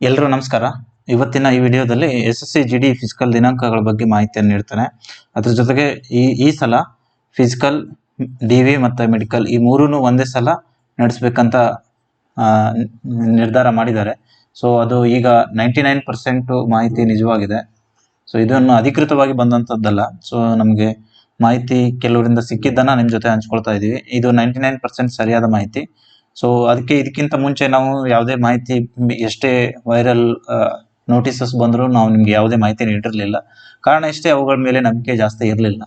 ಎಲ್ರಿಗೂ ನಮಸ್ಕಾರ. ಇವತ್ತಿನ ಈ ವಿಡಿಯೋದಲ್ಲಿ S S C G D physical ದಿನಾಂಕಗಳ ಬಗ್ಗೆ ಮಾಹಿತಿಯನ್ನು ನೀಡ್ತಾನೆ. ಅದ್ರ ಜೊತೆಗೆ ಈ ಈ ಸಲ ಫಿಸಿಕಲ್ ಡಿ ವಿ ಮತ್ತು ಮೆಡಿಕಲ್ ಈ ಮೂರೂ ಒಂದೇ ಸಲ ನಡೆಸ್ಬೇಕಂತ ನಿರ್ಧಾರ ಮಾಡಿದ್ದಾರೆ. ಸೊ ಅದು ಈಗ ನೈಂಟಿ ನೈನ್ ಪರ್ಸೆಂಟು ಮಾಹಿತಿ ನಿಜವಾಗಿದೆ. ಸೊ ಇದನ್ನು ಅಧಿಕೃತವಾಗಿ ಬಂದಂಥದ್ದಲ್ಲ ಸೊ ನಮಗೆ ಮಾಹಿತಿ ಕೆಲವರಿಂದ ಸಿಕ್ಕಿದ್ದನ್ನು ನಿಮ್ಮ ಜೊತೆ ಹಂಚ್ಕೊಳ್ತಾ ಇದ್ದೀವಿ ಇದು ನೈಂಟಿ ನೈನ್ ಪರ್ಸೆಂಟ್ ಸರಿಯಾದ ಮಾಹಿತಿ. ಸೊ ಅದಕ್ಕೆ ಇದಕ್ಕಿಂತ ಮುಂಚೆ ನಾವು ಯಾವುದೇ ಮಾಹಿತಿ ಎಷ್ಟೇ ವೈರಲ್ ನೋಟಿಸಸ್ ಬಂದರೂ ನಾವು ನಿಮ್ಗೆ ಯಾವುದೇ ಮಾಹಿತಿ ನೀಡಿರಲಿಲ್ಲ ಕಾರಣ ಇಷ್ಟೇ ಅವುಗಳ ಮೇಲೆ ನಂಬಿಕೆ ಜಾಸ್ತಿ ಇರಲಿಲ್ಲ.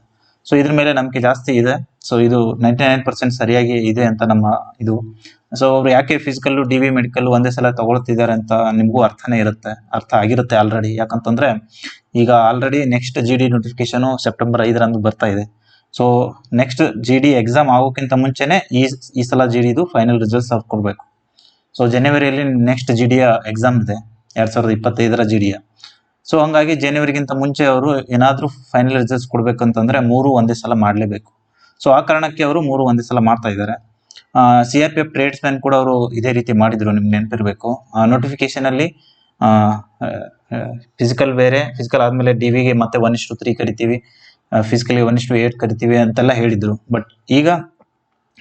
ಸೊ ಇದ್ರ ಮೇಲೆ ನಂಬಿಕೆ ಜಾಸ್ತಿ ಇದೆ. ಸೊ ಇದು ನೈಂಟಿ ನೈನ್ ಪರ್ಸೆಂಟ್ ಸರಿಯಾಗಿ ಇದೆ ಅಂತ ನಮ್ಮ ಇದು. ಸೊ ಅವ್ರು ಯಾಕೆ ಫಿಸಿಕಲ್ ಡಿ ವಿ ಮೆಡಿಕಲ್ ಒಂದೇ ಸಲ ತಗೊಳ್ತಿದ್ದಾರೆ ಅಂತ ನಿಮಗೂ ಅರ್ಥನೇ ಇರುತ್ತೆ, ಅರ್ಥ ಆಗಿರುತ್ತೆ ಆಲ್ರೆಡಿ ಯಾಕಂತಂದ್ರೆ ಈಗ already next G D notification September ಐದರಂದು ಬರ್ತಾ ಇದೆ. So next G D exam ಆಗೋಕ್ಕಿಂತ ಮುಂಚೆನೆ ಈ ಈ ಸಲ ಜಿ ಡಿದು ಫೈನಲ್ ರಿಸಲ್ಟ್ಸ್ ಅವ್ರು ಕೊಡಬೇಕು ಸೊ ಜನವರಿಯಲ್ಲಿ ನೆಕ್ಸ್ಟ್ ಜಿ ಡಿಯ ಎಕ್ಸಾಮ್ ಇದೆ. ಎರಡು ಸಾವಿರದ ಇಪ್ಪತ್ತೈದರ ಜಿ ಡಿಯ ಸೊ ಹಂಗಾಗಿ ಜನವರಿಗಿಂತ ಮುಂಚೆ ಅವರು ಏನಾದರೂ ಫೈನಲ್ ರಿಸಲ್ಟ್ಸ್ ಕೊಡಬೇಕಂತಂದರೆ ಮೂರು ಒಂದೇ ಸಲ ಮಾಡಲೇಬೇಕು. ಸೊ ಆ ಕಾರಣಕ್ಕೆ ಅವರು ಮೂರು ಒಂದೇ ಸಲ ಮಾಡ್ತಾ ಇದ್ದಾರೆ. C R P F tradesman ಕೂಡ ಅವರು ಇದೇ ರೀತಿ ಮಾಡಿದ್ರು, ನಿಮ್ಗೆ ನೆನಪಿರಬೇಕು. ನೋಟಿಫಿಕೇಶನಲ್ಲಿ ಫಿಸಿಕಲ್ ಬೇರೆ ಫಿಸಿಕಲ್ ಆದಮೇಲೆ ಡಿ ವಿಗೆ ಮತ್ತೆ ಒನ್ ಇಷ್ಟು ತ್ರೀ ಕರಿತೀವಿ. ಫಿಸಿಕಲಿ ಒನ್ ಇಷ್ಟು ಏಟ್ ಕರಿತೀವಿ ಅಂತೆಲ್ಲ ಹೇಳಿದ್ರು. ಬಟ್ ಈಗ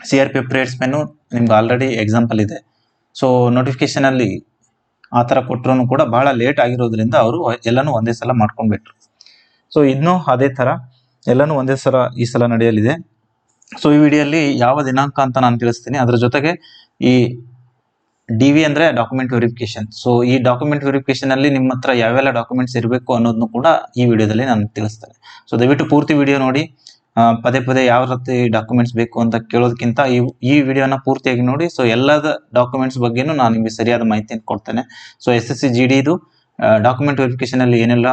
C R P F tradesmen ನಿಮ್ಗೆ ಆಲ್ರೆಡಿ ಎಕ್ಸಾಂಪಲ್ ಇದೆ. ಸೊ ನೋಟಿಫಿಕೇಶನ್ ಅಲ್ಲಿ ಆ ಥರ ಕೊಟ್ಟರು ಕೂಡ ಬಹಳ ಲೇಟ್ ಆಗಿರೋದ್ರಿಂದ ಅವರು ಎಲ್ಲನೂ ಒಂದೇ ಸಲ ಮಾಡ್ಕೊಂಡ್ಬಿಟ್ರು. ಸೊ ಇನ್ನೂ ಅದೇ ಥರ ಎಲ್ಲನೂ ಒಂದೇ ಸಲ ಈ ಸಲ ನಡೆಯಲಿದೆ. ಸೊ ಈ ವಿಡಿಯೋಲಿ ಯಾವ ದಿನಾಂಕ ಅಂತ ನಾನು ತಿಳಿಸ್ತೀನಿ. ಅದರ ಜೊತೆಗೆ ಈ ಡಿ ವಿ ಅಂದ್ರೆ ಡಾಕ್ಯುಮೆಂಟ್ ವೆರಿಫಿಕೇಶನ್ ಸೊ ಈ ಡಾಕ್ಯುಮೆಂಟ್ ವೆರಿಫಿಕೇಶನ್ ಅಲ್ಲಿ ನಿಮ್ಮ ಹತ್ರ ಯಾವೆಲ್ಲ ಡಾಕ್ಯುಮೆಂಟ್ಸ್ ಇರಬೇಕು ಅನ್ನೋದನ್ನು ಕೂಡ ಈ ವಿಡಿಯೋದಲ್ಲಿ ನಾನು ತಿಳಿಸ್ತೇನೆ. ಸೊ ದಯವಿಟ್ಟು ಪೂರ್ತಿ ವಿಡಿಯೋ ನೋಡಿ. ಪದೇ ಪದೇ ಯಾವ ರೀತಿ ಡಾಕ್ಯುಮೆಂಟ್ಸ್ ಬೇಕು ಅಂತ ಕೇಳೋದಕ್ಕಿಂತ ಈ ಈ ವಿಡಿಯೋನ ಪೂರ್ತಿಯಾಗಿ ನೋಡಿ. ಸೊ ಎಲ್ಲದ ಡಾಕ್ಯುಮೆಂಟ್ಸ್ ಬಗ್ಗೆನೂ ನಾನು ನಿಮಗೆ ಸರಿಯಾದ ಮಾಹಿತಿಯನ್ನು ಕೊಡ್ತೇನೆ. So S S C G ಡಿದು document verification ಅಲ್ಲಿ ಏನೆಲ್ಲ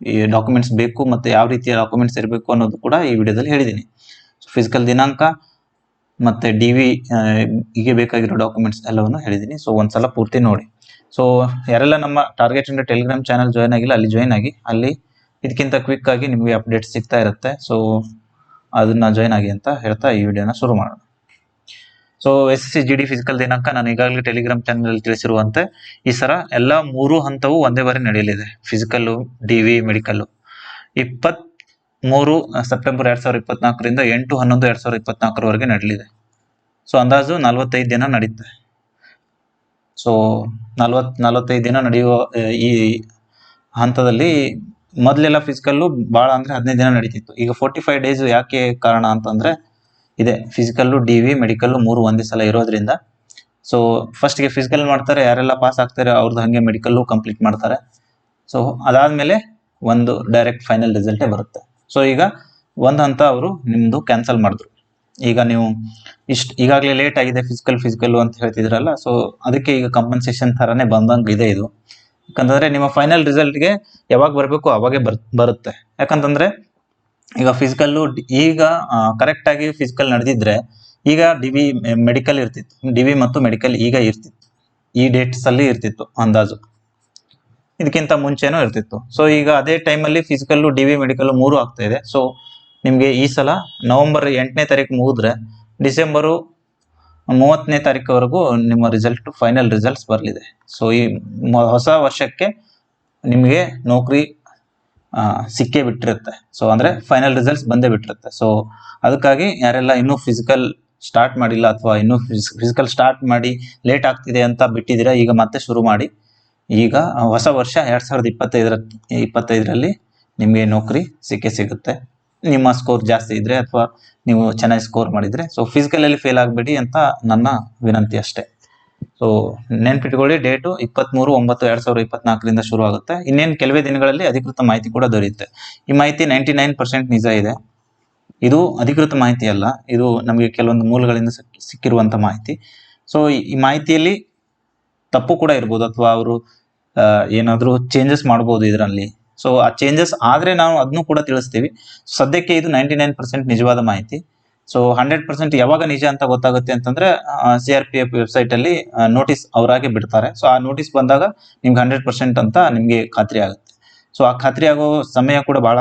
ಈ ಡಾಕ್ಯುಮೆಂಟ್ಸ್ ಬೇಕು ಮತ್ತು ಯಾವ ರೀತಿಯ ಡಾಕ್ಯುಮೆಂಟ್ಸ್ ಇರಬೇಕು ಅನ್ನೋದು ಕೂಡ ಈ ವಿಡಿಯೋದಲ್ಲಿ ಹೇಳಿದ್ದೀನಿ. ಫಿಸಿಕಲ್ ದಿನಾಂಕ ಮತ್ತೆ ಡಿ ವಿ ಹೀಗೆ ಬೇಕಾಗಿರೋ ಡಾಕ್ಯುಮೆಂಟ್ಸ್ ಎಲ್ಲವನ್ನು ಹೇಳಿದ್ದೀನಿ. ಸೊ ಒಂದ್ಸಲ ಪೂರ್ತಿ ನೋಡಿ. ಸೊ ಯಾರೆಲ್ಲ ನಮ್ಮ ಟಾರ್ಗೆಟ್ ಇಂದ ಟೆಲಿಗ್ರಾಮ್ ಚಾನಲ್ ಜಾಯ್ನ್ ಆಗಿಲ್ಲ, ಅಲ್ಲಿ ಜಾಯ್ನ್ ಆಗಿ. ಅಲ್ಲಿ ಇದಕ್ಕಿಂತ ಕ್ವಿಕ್ ಆಗಿ ನಿಮಗೆ ಅಪ್ಡೇಟ್ ಸಿಗ್ತಾ ಇರುತ್ತೆ. ಸೊ ಅದನ್ನ ಜಾಯ್ನ್ ಆಗಿ ಅಂತ ಹೇಳ್ತಾ ಈ ವಿಡಿಯೋನ ಶುರು ಮಾಡೋಣ. So S C G D physical ದಿನಾಂಕ ನಾನು ಈಗಾಗಲೇ ಟೆಲಿಗ್ರಾಮ್ ಚಾನಲ್ ತಿಳಿಸಿರುವಂತೆ, ಈ ಸರ ಎಲ್ಲ ಮೂರು ಹಂತವು ಒಂದೇ ಬಾರಿ ನಡೆಯಲಿದೆ. ಫಿಸಿಕಲ್ಲು ಡಿ ವಿ ಮೆಡಿಕಲ್ಲು ಇಪ್ಪತ್ತ್ ಮೂರು ಸೆಪ್ಟೆಂಬರ್ ಎರಡು ಸಾವಿರದ ಇಪ್ಪತ್ನಾಲ್ಕರಿಂದ ಎಂಟು, ಹನ್ನೊಂದು ಎರಡು ಸಾವಿರದ ಇಪ್ಪತ್ನಾಲ್ಕರವರೆಗೆ ನಡೆಯಲಿದೆ ಸೊ ಅಂದಾಜು ನಲವತ್ತೈದು ದಿನ ನಡೆಯುತ್ತೆ ಸೊ ನಲ್ವತ್, ನಲವತ್ತೈದು ದಿನ ನಡೆಯುವ ಈ ಹಂತದಲ್ಲಿ ಮೊದಲೆಲ್ಲ ಫಿಸಿಕಲ್ಲು ಭಾಳ ಅಂದರೆ ಹದಿನೈದು ದಿನ ನಡೀತಿತ್ತು. ಈಗ ಫೋರ್ಟಿ ಫೈವ್ ಡೇಸ್ ಯಾಕೆ ಕಾರಣ ಅಂತಂದರೆ, ಇದೆ ಫಿಸಿಕಲ್ಲು ಡಿ ವಿ ಮೆಡಿಕಲ್ಲು ಮೂರು ಒಂದೇ ಸಲ ಇರೋದ್ರಿಂದ. ಸೊ ಫಸ್ಟ್ಗೆ ಫಿಸಿಕಲ್ ಮಾಡ್ತಾರೆ, ಯಾರೆಲ್ಲ ಪಾಸ್ ಆಗ್ತಾರೆ ಅವ್ರದ್ದು ಹಾಗೆ ಮೆಡಿಕಲ್ಲು ಕಂಪ್ಲೀಟ್ ಮಾಡ್ತಾರೆ. ಸೊ ಅದಾದಮೇಲೆ ಒಂದು ಡೈರೆಕ್ಟ್ ಫೈನಲ್ ರಿಸಲ್ಟೇ ಬರುತ್ತೆ. ಸೊ ಈಗ ಒಂದು ಹಂತ ಅವರು ನಿಮ್ಮದು ಕ್ಯಾನ್ಸಲ್ ಮಾಡಿದ್ರು. ಈಗ ನೀವು ಇಷ್ಟು, ಈಗಾಗಲೇ ಲೇಟ್ ಆಗಿದೆ ಫಿಸಿಕಲ್ ಫಿಸಿಕಲ್ ಅಂತ ಹೇಳ್ತಿದ್ರಲ್ಲ ಸೊ ಅದಕ್ಕೆ ಈಗ ಕಂಪನ್ಸೇಷನ್ ಥರನೇ ಬಂದಂಗೆ ಇದೆ ಇದು. ಯಾಕಂತಂದ್ರೆ ನಿಮ್ಮ ಫೈನಲ್ ರಿಸಲ್ಟ್ಗೆ ಯಾವಾಗ ಬರಬೇಕು ಅವಾಗೆ ಬರ್, ಬರುತ್ತೆ. ಯಾಕಂತಂದ್ರೆ ಈಗ ಫಿಸಿಕಲ್ಲು ಈಗ ಕರೆಕ್ಟ್ ಆಗಿ ಫಿಸಿಕಲ್ ನಡೆದಿದ್ರೆ ಈಗ ಡಿ ವಿ ಮೆಡಿಕಲ್ ಇರ್ತಿತ್ತು. ಡಿ ವಿ ಮತ್ತು ಮೆಡಿಕಲ್ ಈಗ ಇರ್ತಿತ್ತು. ಈ ಡೇಟ್ಸ್ ಅಲ್ಲಿ ಇರ್ತಿತ್ತು ಅಂದಾಜು. ಇದಕ್ಕಿಂತ ಮುಂಚೆನೂ ಇರ್ತಿತ್ತು. ಸೊ ಈಗ ಅದೇ ಟೈಮಲ್ಲಿ ಫಿಸಿಕಲ್ಲು ಡಿ ವಿ ಮೆಡಿಕಲ್ ಮೂರು ಆಗ್ತಾ ಇದೆ. ಸೊ ನಿಮಗೆ ಈ ಸಲ ನವೆಂಬರ್ ಎಂಟನೇ ತಾರೀಕು ಮುಗಿದ್ರೆ ಡಿಸೆಂಬರು ಮೂವತ್ತನೇ ತಾರೀಕುವರೆಗೂ ನಿಮ್ಮ ರಿಸಲ್ಟ್ ಫೈನಲ್ ರಿಸಲ್ಟ್ಸ್ ಬರಲಿದೆ. ಸೊ ಈ ಹೊಸ ವರ್ಷಕ್ಕೆ ನಿಮಗೆ ನೌಕರಿ ಸಿಕ್ಕೇ ಬಿಟ್ಟಿರುತ್ತೆ. ಸೊ ಅಂದರೆ ಫೈನಲ್ ರಿಸಲ್ಟ್ಸ್ ಬಂದೇ ಬಿಟ್ಟಿರುತ್ತೆ. ಸೊ ಅದಕ್ಕಾಗಿ ಯಾರೆಲ್ಲ ಇನ್ನೂ ಫಿಸಿಕಲ್ ಸ್ಟಾರ್ಟ್ ಮಾಡಿಲ್ಲ ಅಥವಾ ಇನ್ನೂ ಫಿಸಿಕಲ್ ಸ್ಟಾರ್ಟ್ ಮಾಡಿ ಲೇಟ್ ಆಗ್ತಿದೆ ಅಂತ ಬಿಟ್ಟಿದ್ದೀರಾ, ಈಗ ಮತ್ತೆ ಶುರು ಮಾಡಿ ಈಗ ಹೊಸ ವರ್ಷ ಎರಡು ಸಾವಿರದ ಇಪ್ಪತ್ತೈದರ, ಇಪ್ಪತ್ತೈದರಲ್ಲಿ ನಿಮಗೆ ನೌಕರಿ ಸಿಕ್ಕೇ ಸಿಗುತ್ತೆ. ನಿಮ್ಮ ಸ್ಕೋರ್ ಜಾಸ್ತಿ ಇದ್ರೆ ಅಥವಾ ನೀವು ಚೆನ್ನಾಗಿ ಸ್ಕೋರ್ ಮಾಡಿದ್ರೆ ಸೊ ಫಿಸಿಕಲಲ್ಲಿ ಫೇಲ್ ಆಗಬೇಡಿ ಅಂತ ನನ್ನ ವಿನಂತಿ ಅಷ್ಟೇ. ಸೊ ನೆನ್ಪಿಟ್ಕೊಳ್ಳಿ, ಡೇಟು ಇಪ್ಪತ್ಮೂರು, ಒಂಬತ್ತು, ಎರಡು ಸಾವಿರದ ಇಪ್ಪತ್ನಾಲ್ಕರಿಂದ ಶುರು ಆಗುತ್ತೆ. ಇನ್ನೇನು ಕೆಲವೇ ದಿನಗಳಲ್ಲಿ ಅಧಿಕೃತ ಮಾಹಿತಿ ಕೂಡ ದೊರೆಯುತ್ತೆ. ಈ ಮಾಹಿತಿ ನೈಂಟಿ ನೈನ್ ಪರ್ಸೆಂಟ್ ನಿಜ ಇದೆ. ಇದು ಅಧಿಕೃತ ಮಾಹಿತಿ ಅಲ್ಲ. ಇದು ನಮಗೆ ಕೆಲವೊಂದು ಮೂಲಗಳಿಂದ ಸಿಕ್ಕಿರುವಂಥ ಮಾಹಿತಿ. ಸೊ ಈ ಮಾಹಿತಿಯಲ್ಲಿ ತಪ್ಪು ಕೂಡ ಇರ್ಬೋದು ಅಥವಾ ಅವರು ಏನಾದರೂ ಚೇಂಜಸ್ ಮಾಡ್ಬೋದು ಇದರಲ್ಲಿ. ಸೊ ಆ ಚೇಂಜಸ್ ಆದರೆ ನಾವು ಅದನ್ನು ಕೂಡ ತಿಳಿಸ್ತೀವಿ. ಸದ್ಯಕ್ಕೆ ಇದು ನೈಂಟಿ ನೈನ್ ಪರ್ಸೆಂಟ್ ನಿಜವಾದ ಮಾಹಿತಿ. ಸೊ ಹಂಡ್ರೆಡ್ ಪರ್ಸೆಂಟ್ ಯಾವಾಗ ನಿಜ ಅಂತ ಗೊತ್ತಾಗುತ್ತೆ ಅಂತಂದ್ರೆ C R P F website ಅಲ್ಲಿ ನೋಟಿಸ್ ಅವರಾಗೆ ಬಿಡ್ತಾರೆ. ಸೊ ಆ ನೋಟಿಸ್ ಬಂದಾಗ ನಿಮ್ಗೆ ಹಂಡ್ರೆಡ್ ಪರ್ಸೆಂಟ್ ಅಂತ ನಿಮ್ಗೆ ಖಾತ್ರಿ ಆಗುತ್ತೆ. ಸೊ ಆ ಖಾತ್ರಿ ಆಗೋ ಸಮಯ ಕೂಡ ಬಹಳ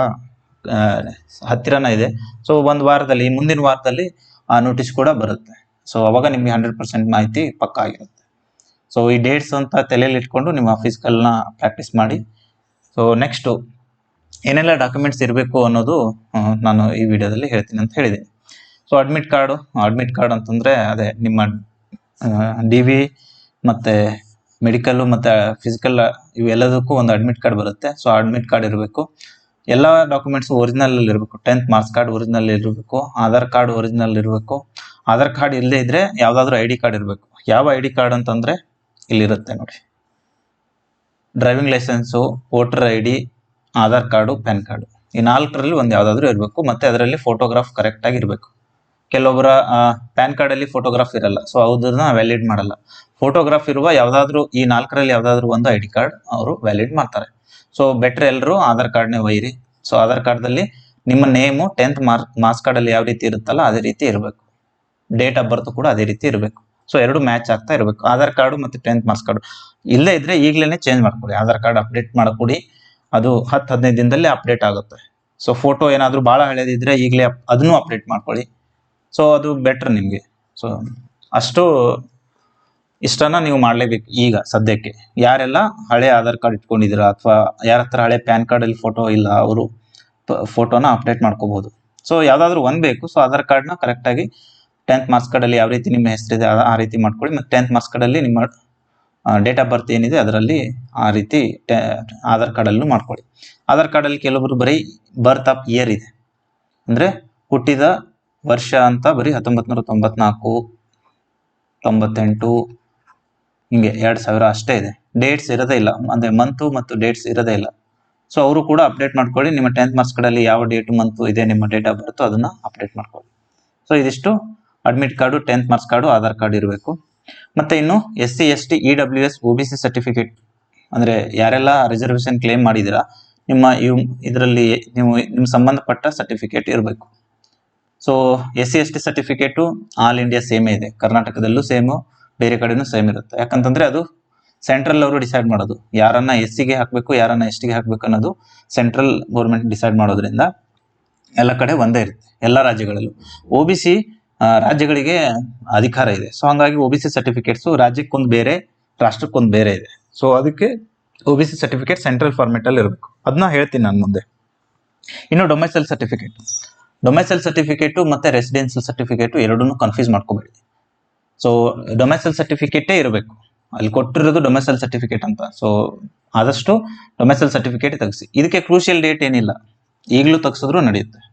ಹತ್ತಿರನ ಇದೆ. ಸೊ ಒಂದು ವಾರದಲ್ಲಿ, ಮುಂದಿನ ವಾರದಲ್ಲಿ ಆ ನೋಟಿಸ್ ಕೂಡ ಬರುತ್ತೆ. ಸೊ ಅವಾಗ ನಿಮ್ಗೆ ಹಂಡ್ರೆಡ್ ಪರ್ಸೆಂಟ್ ಮಾಹಿತಿ ಪಕ್ಕ ಆಗಿರುತ್ತೆ. ಸೊ ಈ ಡೇಟ್ಸ್ ಅಂತ ತಲೆಯಲ್ಲಿ ಇಟ್ಕೊಂಡು ನಿಮ್ಮ ಫಿಸಿಕಲ್ನ ಪ್ರಾಕ್ಟೀಸ್ ಮಾಡಿ. ಸೊ ನೆಕ್ಸ್ಟು ಏನೆಲ್ಲ ಡಾಕ್ಯುಮೆಂಟ್ಸ್ ಇರಬೇಕು ಅನ್ನೋದು ನಾನು ಈ ವಿಡಿಯೋದಲ್ಲಿ ಹೇಳ್ತೀನಿ ಅಂತ ಹೇಳಿದೆ. So admit card admit card ಅಂತಂದರೆ ಅದೇ ನಿಮ್ಮ ಡಿ ವಿ ಮತ್ತು ಮೆಡಿಕಲ್ಲು ಮತ್ತು ಫಿಸಿಕಲ್ ಇವೆಲ್ಲದಕ್ಕೂ ಒಂದು ಅಡ್ಮಿಟ್ ಕಾರ್ಡ್ ಬರುತ್ತೆ. ಸೊ ಅಡ್ಮಿಟ್ ಕಾರ್ಡ್ ಇರಬೇಕು. ಎಲ್ಲ ಡಾಕ್ಯುಮೆಂಟ್ಸ್ ಒರಿಜಿನಲ್ ಇರಬೇಕು. ಟೆಂತ್ ಮಾರ್ಕ್ಸ್ ಕಾರ್ಡ್ ಒರಿಜಿನಲ್ ಇರಬೇಕು. ಆಧಾರ್ ಕಾರ್ಡ್ ಒರಿಜಿನಲ್ ಇರಬೇಕು. ಆಧಾರ್ ಕಾರ್ಡ್ ಇಲ್ಲದೇ ಇದ್ರೆ ಯಾವುದಾದ್ರೂ ಐ ಡಿ ಕಾರ್ಡ್ ಇರಬೇಕು. ಯಾವ ಐ ಡಿ ಕಾರ್ಡ್ ಅಂತಂದರೆ ಇಲ್ಲಿರುತ್ತೆ ನೋಡಿ. Driving licence voter I D Aadhaar card PAN card ಈ ನಾಲ್ಕರಲ್ಲಿ ಒಂದು ಯಾವುದಾದ್ರೂ ಇರಬೇಕು, ಮತ್ತು ಅದರಲ್ಲಿ ಫೋಟೋಗ್ರಾಫ್ ಕರೆಕ್ಟಾಗಿ ಇರಬೇಕು. ಕೆಲವೊಬ್ಬರ ಪ್ಯಾನ್ ಕಾರ್ಡಲ್ಲಿ ಫೋಟೋಗ್ರಾಫ್ ಇರಲ್ಲ ಸೊ ಅದನ್ನ ವ್ಯಾಲಿಡ್ ಮಾಡಲ್ಲ. ಫೋಟೋಗ್ರಾಫ್ ಇರುವ ಯಾವುದಾದ್ರೂ, ಈ ನಾಲ್ಕರಲ್ಲಿ ಯಾವುದಾದ್ರೂ ಒಂದು ಐ ಡಿ ಕಾರ್ಡ್ ಅವರು ವ್ಯಾಲಿಡ್ ಮಾಡ್ತಾರೆ. ಸೊ ಬೆಟ್ರ್ ಎಲ್ಲರೂ ಆಧಾರ್ ಕಾರ್ಡ್ನೇ ಒಯ್ಯಿರಿ. ಸೊ ಆಧಾರ್ ಕಾರ್ಡ್ದಲ್ಲಿ ನಿಮ್ಮ ನೇಮು ಟೆಂತ್ ಮಾರ್ಕ್ ಮಾರ್ಕ್ಸ್ ಕಾರ್ಡಲ್ಲಿ ಯಾವ ರೀತಿ ಇರುತ್ತಲ್ಲ, ಅದೇ ರೀತಿ ಇರಬೇಕು. ಡೇಟ್ ಆಫ್ ಬರ್ತ್ ಕೂಡ ಅದೇ ರೀತಿ ಇರಬೇಕು. ಸೊ ಎರಡು ಮ್ಯಾಚ್ ಆಗ್ತಾ ಇರಬೇಕು. ಆಧಾರ್ ಕಾರ್ಡು ಮತ್ತು ಟೆಂತ್ ಮಾರ್ಕ್ಸ್ ಕಾರ್ಡು ಇಲ್ಲೇ ಇದ್ರೆ ಈಗಲೇ ಚೇಂಜ್ ಮಾಡ್ಕೊಡಿ. ಆಧಾರ್ ಕಾರ್ಡ್ ಅಪ್ಡೇಟ್ ಮಾಡಿಕೊಡಿ. ಅದು ಹತ್ತು, ಹದಿನೈದು ದಿನದಲ್ಲೇ ಅಪ್ಡೇಟ್ ಆಗುತ್ತೆ. ಸೊ ಫೋಟೋ ಏನಾದರೂ ಭಾಳ ಹಳೆಯದಿದ್ರೆ ಈಗಲೇ ಅದನ್ನು ಅಪ್ಡೇಟ್ ಮಾಡ್ಕೊಳ್ಳಿ ಸೊ ಅದು ಬೆಟ್ರ್ ನಿಮಗೆ. ಸೊ ಅಷ್ಟು ಇಷ್ಟನ ನೀವು ಮಾಡಲೇಬೇಕು ಈಗ, ಸದ್ಯಕ್ಕೆ. ಯಾರೆಲ್ಲ ಹಳೆ ಆಧಾರ್ ಕಾರ್ಡ್ ಇಟ್ಕೊಂಡಿದ್ದೀರಾ ಅಥವಾ ಯಾರ ಹತ್ರ ಹಳೆ ಪ್ಯಾನ್ ಕಾರ್ಡಲ್ಲಿ ಫೋಟೋ ಇಲ್ಲ, ಅವರು ಫೋಟೋನ ಅಪ್ಡೇಟ್ ಮಾಡ್ಕೋಬೋದು. ಸೊ ಯಾವುದಾದ್ರೂ ಒಂದು ಬೇಕು. ಸೊ ಆಧಾರ್ ಕಾರ್ಡ್ನ ಕರೆಕ್ಟಾಗಿ ಟೆಂತ್ ಮಾರ್ಕ್ಸ್ ಕಾರ್ಡಲ್ಲಿ ಯಾವ ರೀತಿ ನಿಮ್ಮ ಹೆಸರಿದೆ, ಆ- ರೀತಿ ಮಾಡ್ಕೊಳ್ಳಿ. ಮತ್ತು ಟೆಂತ್ ಮಾರ್ಕ್ಸ್ ಕಾರ್ಡಲ್ಲಿ ನಿಮ್ಮ ಡೇಟ್ ಆಫ್ ಬರ್ತ್ ಏನಿದೆ, ಅದರಲ್ಲಿ ಆ ರೀತಿ ಆಧಾರ್ ಕಾರ್ಡಲ್ಲೂ ಮಾಡ್ಕೊಳ್ಳಿ. ಆಧಾರ್ ಕಾರ್ಡಲ್ಲಿ ಕೆಲವೊಬ್ಬರು ಬರೀ ಬರ್ತ್ ಆಫ್ ಇಯರ್ ಇದೆ. ಅಂದರೆ ಹುಟ್ಟಿದ ವರ್ಷ ಅಂತ ಬರೀ ಹತ್ತೊಂಬತ್ತು ನೂರ ತೊಂಬತ್ನಾಲ್ಕು ತೊಂಬತ್ತೆಂಟು, ಹಿಂಗೆ ಎರಡು ಸಾವಿರ ಅಷ್ಟೇ ಇದೆ. ಡೇಟ್ಸ್ ಇರೋದೇ ಇಲ್ಲ. ಅಂದರೆ ಮಂತು ಮತ್ತು ಡೇಟ್ಸ್ ಇರೋದೇ ಇಲ್ಲ. ಸೊ ಅವರು ಕೂಡ ಅಪ್ಡೇಟ್ ಮಾಡ್ಕೊಳ್ಳಿ. ನಿಮ್ಮ ಟೆಂತ್ ಮಾರ್ಕ್ಸ್ ಕಾರ್ಡಲ್ಲಿ ಯಾವ ಡೇಟ್ ಮಂತು ಇದೆ, ನಿಮ್ಮ ಡೇಟ್ ಆಫ್ ಬರ್ತು ಅದನ್ನು ಅಪ್ಡೇಟ್ ಮಾಡ್ಕೊಳ್ಳಿ. ಸೊ ಇದಿಷ್ಟು. Admit card tenth marks card Aadhaar card ಇರಬೇಕು. ಮತ್ತು ಇನ್ನು S C S T E W S O B C certificate ಅಂದರೆ ಯಾರೆಲ್ಲ ರಿಸರ್ವೇಶನ್ ಕ್ಲೇಮ್ ಮಾಡಿದ್ದೀರಾ, ನಿಮ್ಮ ಇವು ಇದರಲ್ಲಿ ನೀವು ನಿಮ್ಮ ಸಂಬಂಧಪಟ್ಟ ಸರ್ಟಿಫಿಕೇಟ್ ಇರಬೇಕು. So S C S T certificate all India ಸೇಮೇ ಇದೆ. ಕರ್ನಾಟಕದಲ್ಲೂ ಸೇಮು ಬೇರೆ ಕಡೆನೂ ಸೇಮ್ ಇರುತ್ತೆ. ಯಾಕಂತಂದರೆ ಅದು ಸೆಂಟ್ರಲ್ ಅವರು ಡಿಸೈಡ್ ಮಾಡೋದು. ಯಾರನ್ನ ಎಸ್ ಸಿಗೆ ಹಾಕಬೇಕು, ಯಾರನ್ನ ಎಸ್ ಟಿಗೆ ಹಾಕಬೇಕು ಅನ್ನೋದು ಸೆಂಟ್ರಲ್ ಗೌರ್ಮೆಂಟ್ ಡಿಸೈಡ್ ಮಾಡೋದ್ರಿಂದ ಎಲ್ಲ ಕಡೆ ಒಂದೇ ಇರುತ್ತೆ. ಎಲ್ಲ ರಾಜ್ಯಗಳಲ್ಲೂ. ಒ ಬಿ ಸಿ ರಾಜ್ಯಗಳಿಗೆ ಅಧಿಕಾರ ಇದೆ. ಸೊ ಹಂಗಾಗಿ ಒ ಬಿ ಸಿ ಸರ್ಟಿಫಿಕೇಟ್ಸು ರಾಜ್ಯಕ್ಕೊಂದು ಬೇರೆ, ರಾಷ್ಟ್ರಕ್ಕೊಂದು ಬೇರೆ ಇದೆ. ಸೊ ಅದಕ್ಕೆ O B C certificate central ಫಾರ್ಮೆಟಲ್ಲಿ ಇರಬೇಕು. ಅದನ್ನ ಹೇಳ್ತೀನಿ ನಾನು ಮುಂದೆ. ಇನ್ನು ಡೊಮೆಸೈಲ್ ಸರ್ಟಿಫಿಕೇಟ್ ಡೊಮೆಸೈಲ್ ಸರ್ಟಿಫಿಕೇಟು ಮತ್ತು ರೆಸಿಡೆನ್ಸಿಯಲ್ ಸರ್ಟಿಫಿಕೇಟು ಎರಡನ್ನೂ ಕನ್ಫ್ಯೂಸ್ ಮಾಡ್ಕೋಬೇಡಿ. ಸೊ ಡೊಮೆಸಲ್ ಸರ್ಟಿಫಿಕೇಟೇ ಇರಬೇಕು. ಅಲ್ಲಿ ಕೊಟ್ಟಿರೋದು ಡೊಮೆಸಲ್ ಸರ್ಟಿಫಿಕೇಟ್ ಅಂತ. ಸೊ ಆದಷ್ಟು ಡೊಮೆಸಲ್ ಸರ್ಟಿಫಿಕೇಟ್ ತೆಗೆಸಿ. ಇದಕ್ಕೆ ಕ್ರೂಷಿಯಲ್ ಡೇಟ್ ಏನಿಲ್ಲ. ಈಗಲೂ ತೆಗ್ಸಿದ್ರು ನಡೆಯುತ್ತೆ.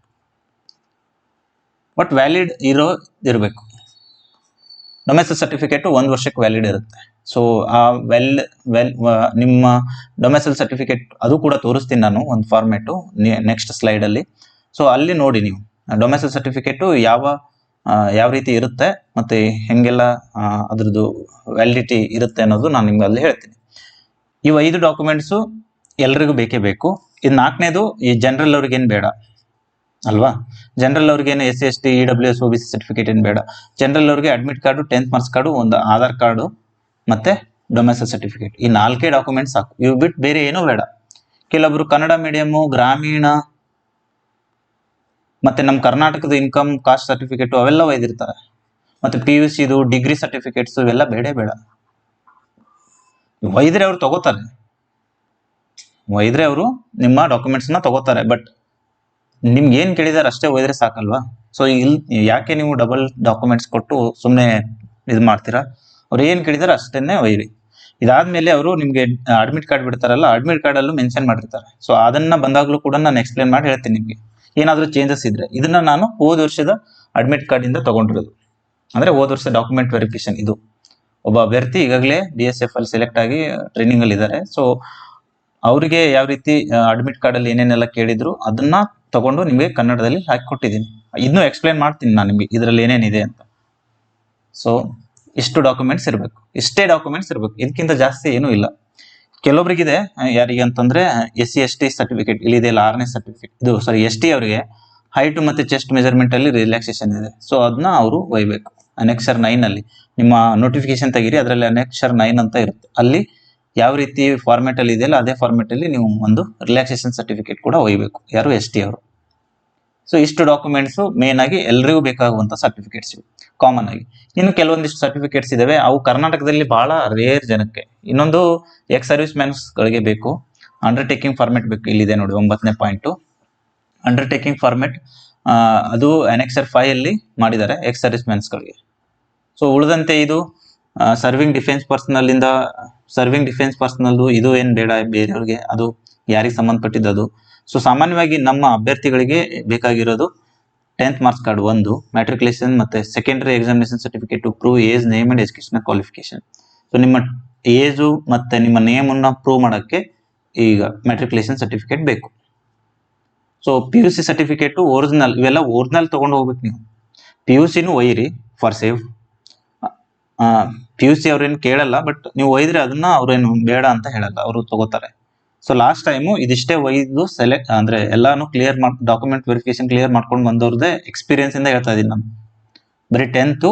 ಬಟ್ ವ್ಯಾಲಿಡ್ ಇರೋ ಇರಬೇಕು. ಡೊಮೆಸ್ಟಿಕ್ ಸರ್ಟಿಫಿಕೇಟು ಒಂದು ವರ್ಷಕ್ಕೆ ವ್ಯಾಲಿಡ್ ಇರುತ್ತೆ. ಸೊ ಆ ವೆಲ್ ವೆಲ್ ನಿಮ್ಮ ಡೊಮೆಸೈಲ್ ಸರ್ಟಿಫಿಕೇಟ್ ಅದು ಕೂಡ ತೋರಿಸ್ತೀನಿ ನಾನು ಒಂದು ಫಾರ್ಮೇಟು ನೆಕ್ಸ್ಟ್ ಸ್ಲೈಡಲ್ಲಿ ಸೊ ಅಲ್ಲಿ. ನೋಡಿ ನೀವು. ಡೊಮೆಸೈಲ್ ಸರ್ಟಿಫಿಕೇಟು ಯಾವ ಯಾವ ರೀತಿ ಇರುತ್ತೆ ಮತ್ತು ಹೆಂಗೆಲ್ಲ ಅದ್ರದ್ದು ವ್ಯಾಲಿಡಿಟಿ ಇರುತ್ತೆ ಅನ್ನೋದು ನಾನು ನಿಮ್ಗೆ ಅಲ್ಲಿ ಹೇಳ್ತೀನಿ. ಇವು ಐದು ಡಾಕ್ಯುಮೆಂಟ್ಸು ಎಲ್ರಿಗೂ ಬೇಕೇ ಬೇಕು. ಇದು ನಾಲ್ಕನೇದು ಈ ಜನರಲ್ ಅವ್ರಿಗೇನು ಬೇಡ. ಅಲ್ವಾ? ಜನರಲ್ ಅವ್ರಿಗೇನು S C S T E W S O B C certificate ಏನು ಬೇಡ. ಜನರಲ್ ಅವ್ರಿಗೆ admit card tenth marks card ಒಂದು ಆಧಾರ್ ಕಾರ್ಡು ಮತ್ತು ಡೊಮೆಸ್ಟಿಕ್ ಸರ್ಟಿಫಿಕೇಟ್ ಈ ನಾಲ್ಕೇ ಡಾಕ್ಯುಮೆಂಟ್ಸ್ ಸಾಕು. ಇವು ಬಿಟ್ಟು ಬೇರೆ ಏನೂ ಬೇಡ. ಕೆಲವೊಬ್ರು ಕನ್ನಡ ಮೀಡಿಯಮ್ಮು ಗ್ರಾಮೀಣ ಮತ್ತೆ ನಮ್ಮ ಕರ್ನಾಟಕದ ಇನ್ಕಮ್ ಕಾಸ್ಟ್ ಸರ್ಟಿಫಿಕೇಟು ಅವೆಲ್ಲ ಒಯ್ದಿರ್ತಾರೆ. ಮತ್ತೆ ಪಿ ಯು ಸಿದು ಡಿಗ್ರಿ ಸರ್ಟಿಫಿಕೇಟ್ಸ್ ಇವೆಲ್ಲ ಬೇಡೇ ಬೇಡ. ಒಯ್ದ್ರೆ ಅವ್ರು ತಗೋತಾರೆ. ಒಯ್ದ್ರೆ ಅವರು ನಿಮ್ಮ ಡಾಕ್ಯುಮೆಂಟ್ಸ್ನ ತಗೋತಾರೆ. ಬಟ್ ನಿಮ್ಗೆ ಏನು ಕೇಳಿದಾರೆ ಅಷ್ಟೇ ಒಯ್ದ್ರೆ ಸಾಕಲ್ವಾ? ಸೊ ಇಲ್ಲಿ ಯಾಕೆ ನೀವು ಡಬಲ್ ಡಾಕ್ಯುಮೆಂಟ್ಸ್ ಕೊಟ್ಟು ಸುಮ್ಮನೆ ಇದು ಮಾಡ್ತೀರಾ? ಅವ್ರು ಏನು ಕೇಳಿದಾರೆ ಅಷ್ಟನ್ನೇ ಒಯ್ಯಿರಿ ಇದಾದ್ಮೇಲೆ ಅವರು ನಿಮಗೆ ಅಡ್ಮಿಟ್ ಕಾರ್ಡ್ ಬಿಡ್ತಾರಲ್ಲ ಅಡ್ಮಿಟ್ ಕಾರ್ಡಲ್ಲೂ ಮೆನ್ಷನ್ ಮಾಡಿರ್ತಾರೆ. ಸೊ ಅದನ್ನ ಬಂದಾಗಲೂ ಕೂಡ ನಾನು ಎಕ್ಸ್ಪ್ಲೇನ್ ಮಾಡಿ ಹೇಳ್ತೀನಿ ನಿಮಗೆ. ಏನಾದರೂ ಚೇಂಜಸ್ ಇದ್ರೆ. ಇದನ್ನ ನಾನು ಹೋದ ವರ್ಷದ ಅಡ್ಮಿಟ್ ಕಾರ್ಡಿಂದ ತಗೊಂಡಿರೋದು. ಅಂದ್ರೆ ಹೋದ ವರ್ಷ ಡಾಕ್ಯುಮೆಂಟ್ ವೆರಿಫಿಕೇಶನ್ ಇದು. ಒಬ್ಬ ಅಭ್ಯರ್ಥಿ ಈಗಾಗಲೇ ಡಿ ಎಸ್ ಎಫ್ ಅಲ್ಲಿ ಸೆಲೆಕ್ಟ್ ಆಗಿ ಟ್ರೈನಿಂಗ್ ಅಲ್ಲಿ ಇದ್ದಾರೆ ಸೊ ಅವರಿಗೆ ಯಾವ ರೀತಿ ಅಡ್ಮಿಟ್ ಕಾರ್ಡ್ ಅಲ್ಲಿ ಏನೇನೆಲ್ಲ ಕೇಳಿದ್ರು, ಅದನ್ನ ತಗೊಂಡು ನಿಮಗೆ ಕನ್ನಡದಲ್ಲಿ ಹಾಕಿ ಕೊಟ್ಟಿದ್ದೀನಿ ಇನ್ನೂ ಎಕ್ಸ್ಪ್ಲೇನ್ ಮಾಡ್ತೀನಿ ನಾನು ನಿಮಗೆ ಇದರಲ್ಲಿ ಏನೇನಿದೆ ಅಂತ. ಸೊ ಇಷ್ಟು ಡಾಕ್ಯುಮೆಂಟ್ಸ್ ಇರಬೇಕು. ಇಷ್ಟೇ ಡಾಕ್ಯುಮೆಂಟ್ಸ್ ಇರಬೇಕು. ಇದಕ್ಕಿಂತ ಜಾಸ್ತಿ ಏನೂ ಇಲ್ಲ. ಕೆಲವೊಬ್ರಿಗಿದೆ ಯಾರಿಗೆ ಅಂತಂದರೆ S C S T certificate ಇಲ್ಲಿದೆಯಲ್ಲ ಆರನೇ ಸರ್ಟಿಫಿಕೇಟ್ ಇದು ಸಾರಿ ಎಸ್ ಟಿ ಅವರಿಗೆ ಹೈಟ್ ಮತ್ತು ಚೆಸ್ಟ್ ಮೆಜರ್ಮೆಂಟ್ ಅಲ್ಲಿ ರಿಲ್ಯಾಕ್ಸೇಷನ್ ಇದೆ. ಸೊ ಅದನ್ನ ಅವರು ಒಯ್ಬೇಕು. ಅನೆಕ್ಷರ್ ನೈನಲ್ಲಿ ನಿಮ್ಮ ನೋಟಿಫಿಕೇಶನ್ ತೆಗೀರಿ, ಅದರಲ್ಲಿ ಅನೆಕ್ಷರ್ ನೈನ್ ಅಂತ ಇರುತ್ತೆ. ಅಲ್ಲಿ ಯಾವ ರೀತಿ ಫಾರ್ಮೆಟ್ ಅಲ್ಲಿ ಇದೆಯಲ್ಲ ಅದೇ ಫಾರ್ಮೆಟ್ ಅಲ್ಲಿ ನೀವು ಒಂದು ರಿಲ್ಯಾಕ್ಸೇಷನ್ ಸರ್ಟಿಫಿಕೇಟ್ ಕೂಡ ಒಯ್ಯಬೇಕು ಯಾರು ಎಸ್ ಟಿ ಅವರು. ಸೊ ಇಷ್ಟು ಡಾಕ್ಯುಮೆಂಟ್ಸು ಮೇನ್ ಆಗಿ ಎಲ್ಲರಿಗೂ ಬೇಕಾಗುವಂಥ ಸರ್ಟಿಫಿಕೇಟ್ಸ್ ಇವು. ಕಾಮನ್ ಆಗಿ. ಇನ್ನು ಕೆಲವೊಂದಿಷ್ಟು ಸರ್ಟಿಫಿಕೇಟ್ಸ್ ಇದಾವೆ. ಅವು ಕರ್ನಾಟಕದಲ್ಲಿ ಬಹಳ ರೇರ್ ಜನಕ್ಕೆ. ಇನ್ನೊಂದು ಎಕ್ಸ್ ಸರ್ವಿಸ್ ಗಳಿಗೆ ಬೇಕು. ಅಂಡರ್ಟೇಕಿಂಗ್ ಫಾರ್ಮೆಟ್ ಬೇಕು. ಇಲ್ಲಿದೆ ನೋಡಿ, ಒಂಬತ್ತನೇ ಪಾಯಿಂಟು ಅಂಡರ್ಟೇಕಿಂಗ್ ಫಾರ್ಮೆಟ್ ಅದು ಅನೆಕ್ಸರ್ ಫೈವ್ ಅಲ್ಲಿ ಮಾಡಿದ್ದಾರೆ ಎಕ್ಸ್ ಸರ್ವಿಸ್ ಮ್ಯಾನ್ಸ್ಗಳಿಗೆ ಸೊ ಉಳಿದಂತೆ ಇದು ಸರ್ವಿಂಗ್ ಡಿಫೆನ್ಸ್ ಪರ್ಸನಲ್ ಇಂದ ಸರ್ವಿಂಗ್ ಡಿಫೆನ್ಸ್ ಪರ್ಸನಲ್ ಇದು ಏನು ಬೇಡ ಬೇರೆಯವ್ರಿಗೆ, ಅದು ಯಾರಿಗೆ ಸಂಬಂಧಪಟ್ಟಿದ್ದು ಅದು ಸೊ ಸಾಮಾನ್ಯವಾಗಿ ನಮ್ಮ ಅಭ್ಯರ್ಥಿಗಳಿಗೆ ಬೇಕಾಗಿರೋದು ಟೆಂತ್ ಮಾರ್ಕ್ಸ್ ಕಾರ್ಡ್ ಒಂದು ಮ್ಯಾಟ್ರಿಕ್ಯುಲೇಷನ್ ಮತ್ತೆ secondary examination certificate to prove age name and education qualification so ನಿಮ್ಮ ಏಜು ಮತ್ತೆ ನಿಮ್ಮ ನೇಮನ್ನ ಪ್ರೂವ್ ಮಾಡೋಕ್ಕೆ ಈಗ ಮ್ಯಾಟ್ರಿಕ್ಯುಲೇಷನ್ ಸರ್ಟಿಫಿಕೇಟ್ ಬೇಕು. So P U C certificate original ಇವೆಲ್ಲ ಒರಿಜಿನಲ್ ತೊಗೊಂಡು ಹೋಗ್ಬೇಕು ನೀವು. ಪಿ ಯು ಸಿನೂ ಒಯ್ಯಿರಿ for save P U C ಅವ್ರೇನು ಕೇಳಲ್ಲ ಬಟ್ ನೀವು ಒಯ್ದ್ರೆ ಅದನ್ನ ಅವ್ರೇನು ಬೇಡ ಅಂತ ಹೇಳಲ್ಲ, ಅವರು ತಗೋತಾರೆ. ಸೊ ಲಾಸ್ಟ್ ಟೈಮು ಇದಿಷ್ಟೇ ಒಯ್ದು ಸೆಲೆಕ್ಟ್ ಅಂದ್ರೆ ಎಲ್ಲಾನು ಕ್ಲಿಯರ್ ಮಾಡ್ ಡಾಕ್ಯುಮೆಂಟ್ ವೆರಿಫಿಕೇಶನ್ ಕ್ಲಿಯರ್ ಮಾಡ್ಕೊಂಡು ಬಂದವ್ರದ್ದೇ ಎಕ್ಸ್ಪೀರಿಯನ್ಸ್ ಇಂದ ಹೇಳ್ತಾ ಇದ್ದೀನಿ ನಾನು. ಬರೀ tenth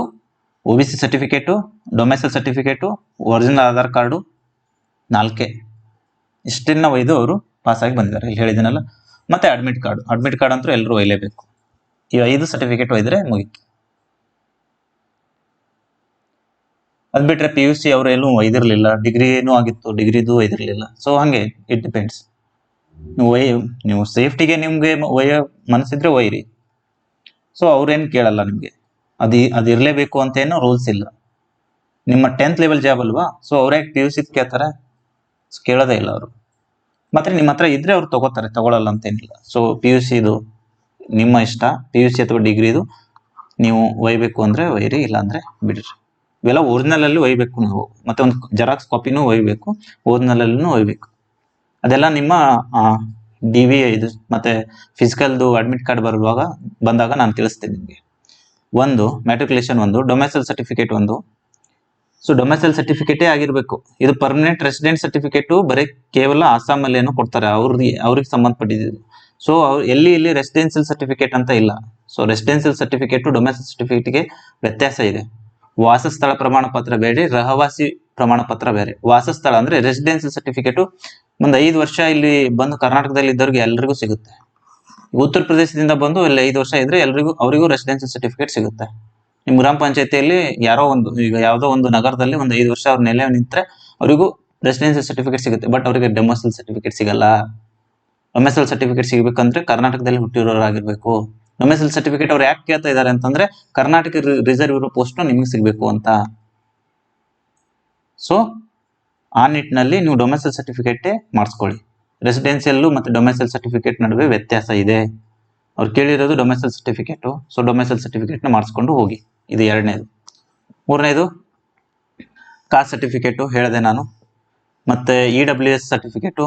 O B C certificate domicile certificate original Aadhaar card ನಾಲ್ಕೇ. ಇಷ್ಟನ್ನ ಒಯ್ದು ಅವರು ಪಾಸಾಗಿ ಬಂದಿದ್ದಾರೆ. ಇಲ್ಲಿ ಹೇಳಿದ್ದೀನಲ್ಲ. ಮತ್ತೆ ಅಡ್ಮಿಟ್ ಕಾರ್ಡ್ ಅಡ್ಮಿಟ್ ಕಾರ್ಡ್ ಅಂತೂ ಎಲ್ಲರೂ ಒಯ್ಯಲೇಬೇಕು ಈ ಐದು ಸರ್ಟಿಫಿಕೇಟ್ ಒಯ್ದರೆ ಮುಗೀತು. ಅದ್ ಬಿಟ್ರೆ ಪಿ ಯು ಸಿ ಅವರು ಏನು ಇದಿರ್ಲಿಲ್ಲ. ಡಿಗ್ರಿ ಏನೂ ಆಗಿತ್ತು, ಡಿಗ್ರಿದು ಇದಿರ್ಲಿಲ್ಲ. ಸೊ ಹಂಗೆ ಇಟ್ ಡಿಪೆಂಡ್ಸ್ ನೀವು ಒಯ್, ನೀವು ಸೇಫ್ಟಿಗೆ ನಿಮ್ಗೆ ಒಯ್ಯ ಮನಸ್ಸಿದ್ರೆ ಒಯ್ಯಿರಿ. ಸೊ ಅವ್ರೇನು ಕೇಳಲ್ಲ ನಿಮ್ಗೆ. ಅದು ಅದು ಅಂತ ಏನು ರೂಲ್ಸ್ ಇಲ್ಲ. ನಿಮ್ಮ ಟೆಂತ್ ಲೆವೆಲ್ ಜಾಬ್ ಅಲ್ವಾ? ಸೊ ಅವ್ರೇ ಪಿ ಯು ಸಿ ಕೇಳ್ತಾರೆ. ಕೇಳೋದೇ ಇಲ್ಲ ಅವರು. ಮತ್ತೆ ನಿಮ್ಮ ಹತ್ರ ಇದ್ರೆ ಅವ್ರು ತಗೋತಾರೆ, ತಗೊಳಲ್ಲ ಅಂತೇನಿಲ್ಲ. ಸೊ ಪಿ ಯು ಸಿದು ನಿಮ್ಮ ಇಷ್ಟ ಪಿ ಯು ಸಿ ಅಥವಾ ಡಿಗ್ರಿದು, ನೀವು ಒಯ್ಬೇಕು ಅಂದ್ರೆ ಒಯ್ಯಿರಿ ಇಲ್ಲ ಅಂದ್ರೆ ಬಿಡ್ರಿ. ಇವೆಲ್ಲ ಒರಿಜಿನಲ್ ಅಲ್ಲಿ ಒಯ್ಬೇಕು ನೀವು. ಮತ್ತೆ ಒಂದು ಜೆರಾಕ್ಸ್ ಕಾಪಿನೂ ಒಯ್ಬೇಕು ಒರಿಜಿನಲ್ ಒಯ್ಬೇಕು. ಅದೆಲ್ಲ ನಿಮ್ಮ ಡಿ ವಿ ಇದು, ಮತ್ತೆ ಫಿಸಿಕಲ್ದು ಅಡ್ಮಿಟ್ ಕಾರ್ಡ್ ಬರುವಾಗ, ಬಂದಾಗ ನಾನು ತಿಳಿಸ್ತೀನಿ ನಿಮಗೆ. ಒಂದು ಮ್ಯಾಟ್ರಿಕ್ಯುಲೇಷನ್ ಒಂದು ಡೊಮೆಸಲ್ ಸರ್ಟಿಫಿಕೇಟ್ ಒಂದು. ಸೊ ಡೊಮೆಸಲ್ ಸರ್ಟಿಫಿಕೇಟೇ ಆಗಿರಬೇಕು. ಇದು ಪರ್ಮನೆಂಟ್ ರೆಸಿಡೆಂಟ್ ಸರ್ಟಿಫಿಕೇಟು ಬರೀ ಕೇವಲ ಆಸಾಮಲ್ಲಿ ಏನೋ ಕೊಡ್ತಾರೆ ಅವ್ರಿಗೆ ಅವ್ರಿಗೆ ಸಂಬಂಧಪಟ್ಟಿದ್ದು. ಸೊ ಅವ್ರು, ಎಲ್ಲಿ, ಇಲ್ಲಿ ರೆಸಿಡೆನ್ಸಿಯಲ್ ಸರ್ಟಿಫಿಕೇಟ್ ಅಂತ ಇಲ್ಲ. ಸೊ ರೆಸಿಡೆನ್ಸಿಯಲ್ ಸರ್ಟಿಫಿಕೇಟು ಡೊಮೆಸಲ್ ಸರ್ಟಿಫಿಕೇಟ್ಗೆ ವ್ಯತ್ಯಾಸ ಇದೆ. ವಾಸಸ್ಥಳ ಪ್ರಮಾಣ ಪತ್ರ ಬೇರೆ ರಹವಾಸಿ ಪ್ರಮಾಣ ಪತ್ರ ಬೇರೆ ವಾಸಸ್ಥಳ ಅಂದ್ರೆ ರೆಸಿಡೆನ್ಸ್ ಸರ್ಟಿಫಿಕೇಟು ಒಂದು ಐದು ವರ್ಷ ಇಲ್ಲಿ ಬಂದು ಕರ್ನಾಟಕದಲ್ಲಿ ಇದ್ದವ್ರಿಗೆ ಎಲ್ರಿಗೂ ಸಿಗುತ್ತೆ. ಉತ್ತರ ಪ್ರದೇಶದಿಂದ ಬಂದು ಇಲ್ಲಿ ಐದು ವರ್ಷ ಇದ್ರೆ ಎಲ್ರಿಗೂ, ಅವರಿಗೂ ರೆಸಿಡೆನ್ಸ್ ಸರ್ಟಿಫಿಕೇಟ್ ಸಿಗುತ್ತೆ. ನಿಮ್ಮ ಗ್ರಾಮ ಪಂಚಾಯತಿಯಲ್ಲಿ ಯಾರೋ ಒಂದು, ಈಗ ಯಾವುದೋ ಒಂದು ನಗರದಲ್ಲಿ ಒಂದು ಐದು ವರ್ಷ ಅವ್ರ ನೆಲೆ ನಿಂತರೆ ಅವರಿಗೂ ರೆಸಿಡೆನ್ಸಿ ಸರ್ಟಿಫಿಕೇಟ್ ಸಿಗುತ್ತೆ. ಬಟ್ ಅವರಿಗೆ ಡೆಮೋಸಲ್ ಸರ್ಟಿಫಿಕೇಟ್ ಸಿಗಲ್ಲ. ಡೊಮೆಸಲ್ ಸರ್ಟಿಫಿಕೇಟ್ ಸಿಗಬೇಕಂದ್ರೆ ಕರ್ನಾಟಕದಲ್ಲಿ ಹುಟ್ಟಿರೋರಾಗಿರ್ಬೇಕು. ಡೊಮೆಸಲ್ ಸರ್ಟಿಫಿಕೇಟ್ ಅವ್ರು ಯಾಕೆ ಕೇಳ್ತಾ ಇದ್ದಾರೆ ಅಂತಂದ್ರೆ ಕರ್ನಾಟಕ ರಿಸರ್ವ್ ಇರೋ ಪೋಸ್ಟ್ ನಿಮ್ಗೆ ಸಿಗಬೇಕು ಅಂತ. ಸೊ ಆ ನಿಟ್ಟಿನಲ್ಲಿ ನೀವು ಡೊಮೆಸಲ್ ಸರ್ಟಿಫಿಕೇಟೇ ಮಾಡಿಸ್ಕೊಳ್ಳಿ. ರೆಸಿಡೆನ್ಸಿಯಲ್ಲು ಮತ್ತು ಡೊಮೆಸಲ್ ಸರ್ಟಿಫಿಕೇಟ್ ನಡುವೆ ವ್ಯತ್ಯಾಸ ಇದೆ. ಅವ್ರು ಕೇಳಿರೋದು ಡೊಮೆಸಲ್ ಸರ್ಟಿಫಿಕೇಟು ಸೊ ಡೊಮೆಸಲ್ ಸರ್ಟಿಫಿಕೇಟ್ನ ಮಾಡಿಸ್ಕೊಂಡು ಹೋಗಿ. ಇದು ಎರಡನೇದು. ಮೂರನೇದು ಕಾಸ್ಟ್ ಸರ್ಟಿಫಿಕೇಟು ಹೇಳಿದೆ ನಾನು. ಮತ್ತು ಇ ಡಬ್ಲ್ಯೂ ಎಸ್ ಸರ್ಟಿಫಿಕೇಟು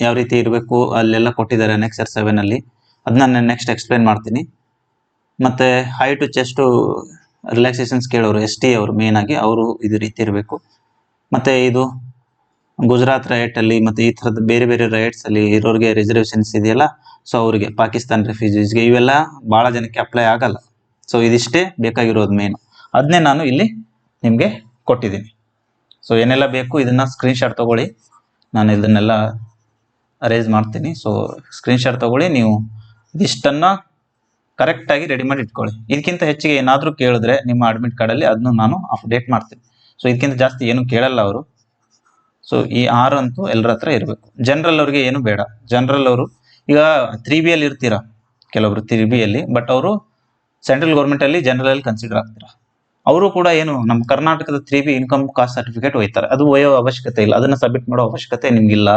ಯಾವ ರೀತಿ ಇರಬೇಕು, ಅಲ್ಲೆಲ್ಲ ಕೊಟ್ಟಿದ್ದಾರೆ ನೆಕ್ಸ್ಟ್ ಸೆವೆನಲ್ಲಿ ಅದನ್ನ ನಾನು ನೆಕ್ಸ್ಟ್ ಎಕ್ಸ್ಪ್ಲೇನ್ ಮಾಡ್ತೀನಿ. ಮತ್ತು ಹೈ ಟು ಚೆಸ್ಟು ರಿಲ್ಯಾಕ್ಸೇಷನ್ಸ್ ಕೇಳೋರು ಎಸ್ ಟಿ ಅವರು ಆಗಿ ಅವರು ಇದು ರೀತಿ ಇರಬೇಕು. ಮತ್ತು ಇದು ಗುಜರಾತ್ ರೈಟ್ ಅಲ್ಲಿ ಮತ್ತೆ ಈ ಥರದ ಬೇರೆ ಬೇರೆ ರೈಟ್ಸ್ ಅಲ್ಲಿ ಇರೋರಿಗೆ ರಿಸರ್ವೇಷನ್ಸ್ ಇದೆಯಲ್ಲ ಸೊ ಅವರಿಗೆ, ಪಾಕಿಸ್ತಾನ್ ರೆಫ್ಯೂಜೀಸ್ಗೆ ಇವೆಲ್ಲ ಭಾಳ ಜನಕ್ಕೆ ಅಪ್ಲೈ ಆಗಲ್ಲ. ಸೊ ಇದಿಷ್ಟೇ ಬೇಕಾಗಿರೋದು ಮೇನು ಅದನ್ನೇ ನಾನು ಇಲ್ಲಿ ನಿಮಗೆ ಕೊಟ್ಟಿದ್ದೀನಿ. ಸೊ ಏನೆಲ್ಲ ಬೇಕು ಇದನ್ನ ಸ್ಕ್ರೀನ್ಶಾಟ್ ತಗೊಳ್ಳಿ. ನಾನು ಇದನ್ನೆಲ್ಲ ಅರೇಂಜ್ ಮಾಡ್ತೀನಿ. ಸೊ ಸ್ಕ್ರೀನ್ಶಾಟ್ ತಗೊಳ್ಳಿ, ನೀವು ಇದಿಷ್ಟನ್ನ ಕರೆಕ್ಟಾಗಿ ರೆಡಿ ಮಾಡಿ ಇಟ್ಕೊಳ್ಳಿ. ಇದಕ್ಕಿಂತ ಹೆಚ್ಚಿಗೆ ಏನಾದರೂ ಕೇಳಿದ್ರೆ ನಿಮ್ಮ ಅಡ್ಮಿಟ್ ಕಾರ್ಡಲ್ಲಿ ಅದನ್ನು ನಾನು ಅಪ್ಡೇಟ್ ಮಾಡ್ತೀನಿ. ಸೊ ಇದಕ್ಕಿಂತ ಜಾಸ್ತಿ ಏನು ಕೇಳಲ್ಲ ಅವರು. ಸೊ ಈ ಆರ್ ಅಂತೂ ಎಲ್ಲರ ಹತ್ರ ಇರಬೇಕು. ಜನರಲ್ ಅವ್ರಿಗೆ ಏನು ಬೇಡ. ಜನರಲ್ ಅವರು, ಈಗ ತ್ರೀ ಬಿ ಅಲ್ಲಿ ಇರ್ತೀರಾ? ಕೆಲವರು ತ್ರೀ ಬಿ ಅಲ್ಲಿ ಬಟ್ ಅವರು ಸೆಂಟ್ರಲ್ ಗೌರ್ಮೆಂಟಲ್ಲಿ ಜನರಲ್ ಕನ್ಸಿಡರ್ ಆಗ್ತೀರಾ? ಅವರು ಕೂಡ ಏನು ನಮ್ಮ ಕರ್ನಾಟಕದ three B income caste certificate ಒಯ್ತಾರೆ. ಅದು ಒಯ್ಯೋ ಅವಶ್ಯಕತೆ ಇಲ್ಲ. ಅದನ್ನು ಸಬ್ಮಿಟ್ ಮಾಡೋ ಅವಶ್ಯಕತೆ ನಿಮ್ಗಿಲ್ಲ.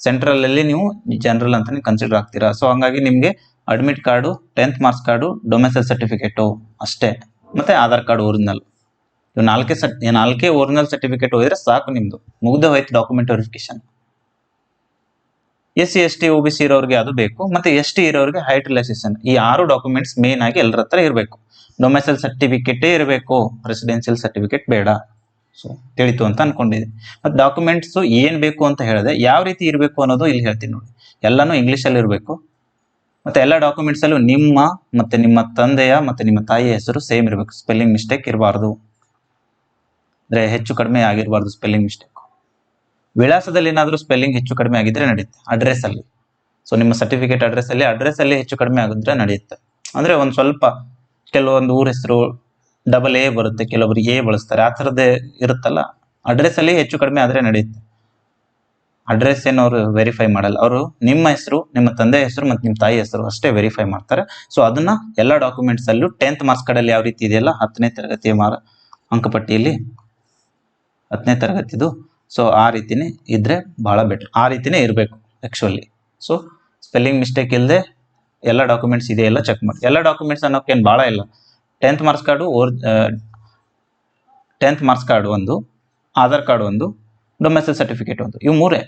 ಸೆಂಟ್ರಲ್ ಅಲ್ಲಿ ನೀವು ಜನರಲ್ ಅಂತ ಕನ್ಸಿಡರ್ ಆಗ್ತೀರಾ. ಸೊ ಹಂಗಾಗಿ ನಿಮ್ಗೆ admit card tenth marks card domicile certificate ಅಷ್ಟೇ. ಮತ್ತೆ ಆಧಾರ್ ಕಾರ್ಡ್ ಓರಿಜಿನಲ್ ಇವು ನಾಲ್ಕೇ ಸರ್ ನಾಲ್ಕೇ ಒರಿಜಿನಲ್ ಸರ್ಟಿಫಿಕೇಟ್ ಹೋದ್ರೆ ಸಾಕು ನಿಮ್ದು. ಮುಗ್ದ ಹೋಯ್ತು document verification S C S T O B C ಇರೋರಿಗೆ ಅದು ಬೇಕು. ಮತ್ತೆ ಎಸ್ ಟಿ ಇರೋರಿಗೆ ಹೈಟ್ ರಿಲ್ಯಾಕ್ಸೇಷನ್ ಈ ಆರು ಡಾಕ್ಯುಮೆಂಟ್ಸ್ ಮೇನ್ ಆಗಿ ಎಲ್ಲರ ಹತ್ರ ಇರಬೇಕು. ಡೊಮೆಸಲ್ ಸರ್ಟಿಫಿಕೇಟೇ ಇರಬೇಕು. ರೆಸಿಡೆನ್ಷಿಯಲ್ ಸರ್ಟಿಫಿಕೇಟ್ ಬೇಡ. ಸೊ ತಿಳಿತು ಅಂತ ಅನ್ಕೊಂಡಿದೆ ಮತ್ತೆ ಡಾಕ್ಯುಮೆಂಟ್ಸ್ ಏನ್ ಬೇಕು ಅಂತ ಹೇಳಿದೆ ಯಾವ ರೀತಿ ಇರಬೇಕು ಅನ್ನೋದು ಇಲ್ಲಿ ಹೇಳ್ತೀನಿ ನೋಡಿ. ಎಲ್ಲಾನು ಇಂಗ್ಲಿಷ್ ಅಲ್ಲಿ ಇರಬೇಕು. ಮತ್ತೆ ಎಲ್ಲ ಡಾಕ್ಯುಮೆಂಟ್ಸ್ ಅಲ್ಲೂ ನಿಮ್ಮ ಮತ್ತೆ ನಿಮ್ಮ ತಂದೆಯ ಮತ್ತೆ ನಿಮ್ಮ ತಾಯಿಯ ಹೆಸರು ಸೇಮ್ ಇರಬೇಕು. ಸ್ಪೆಲ್ಲಿಂಗ್ ಮಿಸ್ಟೇಕ್ ಇರಬಾರ್ದು. ಅಂದ್ರೆ ಹೆಚ್ಚು ಕಡಿಮೆ ಆಗಿರಬಾರ್ದು ಸ್ಪೆಲ್ಲಿಂಗ್ ಮಿಸ್ಟೇಕ್ ವಿಳಾಸದಲ್ಲಿ ಏನಾದರೂ ಸ್ಪೆಲ್ಲಿಂಗ್ ಹೆಚ್ಚು ಕಡಿಮೆ ಆಗಿದ್ರೆ ನಡೆಯುತ್ತೆ ಅಡ್ರೆಸ್ ಅಲ್ಲಿ. ಸೊ ನಿಮ್ಮ ಸರ್ಟಿಫಿಕೇಟ್ ಅಡ್ರೆಸ್ ಅಲ್ಲಿ ಅಡ್ರೆಸ್ ಅಲ್ಲಿ ಹೆಚ್ಚು ಕಡಿಮೆ ಆಗಿದ್ರೆ ನಡೆಯುತ್ತೆ ಅಂದ್ರೆ ಒಂದು ಸ್ವಲ್ಪ ಕೆಲವೊಂದು ಊರ ಹೆಸರು ಡಬಲ್ ಎ ಬರುತ್ತೆ ಕೆಲವರು ಎ ಬಳಸ್ತಾರೆ. ಆ ಥರದ್ದೇ ಇರುತ್ತಲ್ಲ? ಅಡ್ರೆಸ್ ಅಲ್ಲಿ ಹೆಚ್ಚು ಕಡಿಮೆ ಆದರೆ ನಡೆಯುತ್ತೆ. ಅಡ್ರೆಸ್ ಏನು ಅವರು ವೆರಿಫೈ ಮಾಡಲ್ಲ. ಅವರು ನಿಮ್ಮ ಹೆಸರು, ನಿಮ್ಮ ತಂದೆ ಹೆಸರು ಮತ್ತು ನಿಮ್ಮ ತಾಯಿ ಹೆಸರು ಅಷ್ಟೇ ವೆರಿಫೈ ಮಾಡ್ತಾರೆ. ಸೊ ಅದನ್ನ ಎಲ್ಲ ಡಾಕ್ಯುಮೆಂಟ್ಸ್ ಅಲ್ಲೂ ಟೆಂತ್ ಮಾರ್ಕ್ಸ್ ಕಾರ್ಡಲ್ಲಿ ಯಾವ ರೀತಿ ಇದೆಯಲ್ಲ, ಹತ್ತನೇ ತರಗತಿಯ ಮಾರ ಅಂಕಪಟ್ಟಿಯಲ್ಲಿ ಹತ್ತನೇ ತರಗತಿದು. ಸೊ ಆ ರೀತಿನೇ ಇದ್ರೆ ಬಹಳ ಬೆಟರ್ ಆ ರೀತಿನೇ ಇರಬೇಕು ಆ್ಯಕ್ಚುಲಿ ಸೊ ಸ್ಪೆಲ್ಲಿಂಗ್ ಮಿಸ್ಟೇಕ್ ಇಲ್ಲದೆ ಎಲ್ಲ ಡಾಕ್ಯುಮೆಂಟ್ಸ್ ಇದೆಯಲ್ಲ ಚೆಕ್ ಮಾಡಿ. ಎಲ್ಲ ಡಾಕ್ಯುಮೆಂಟ್ಸ್ ಅನ್ನೋಕ್ಕೇನು ಭಾಳ ಇಲ್ಲ. Tenth marks card or tenth marks card ಒಂದು, ಆಧಾರ್ ಕಾರ್ಡ್ ಒಂದು, ಡೊಮೆಸ್ಟಿಕ್ ಸರ್ಟಿಫಿಕೇಟ್ ಒಂದು. ಇವು ಮೂರೇ.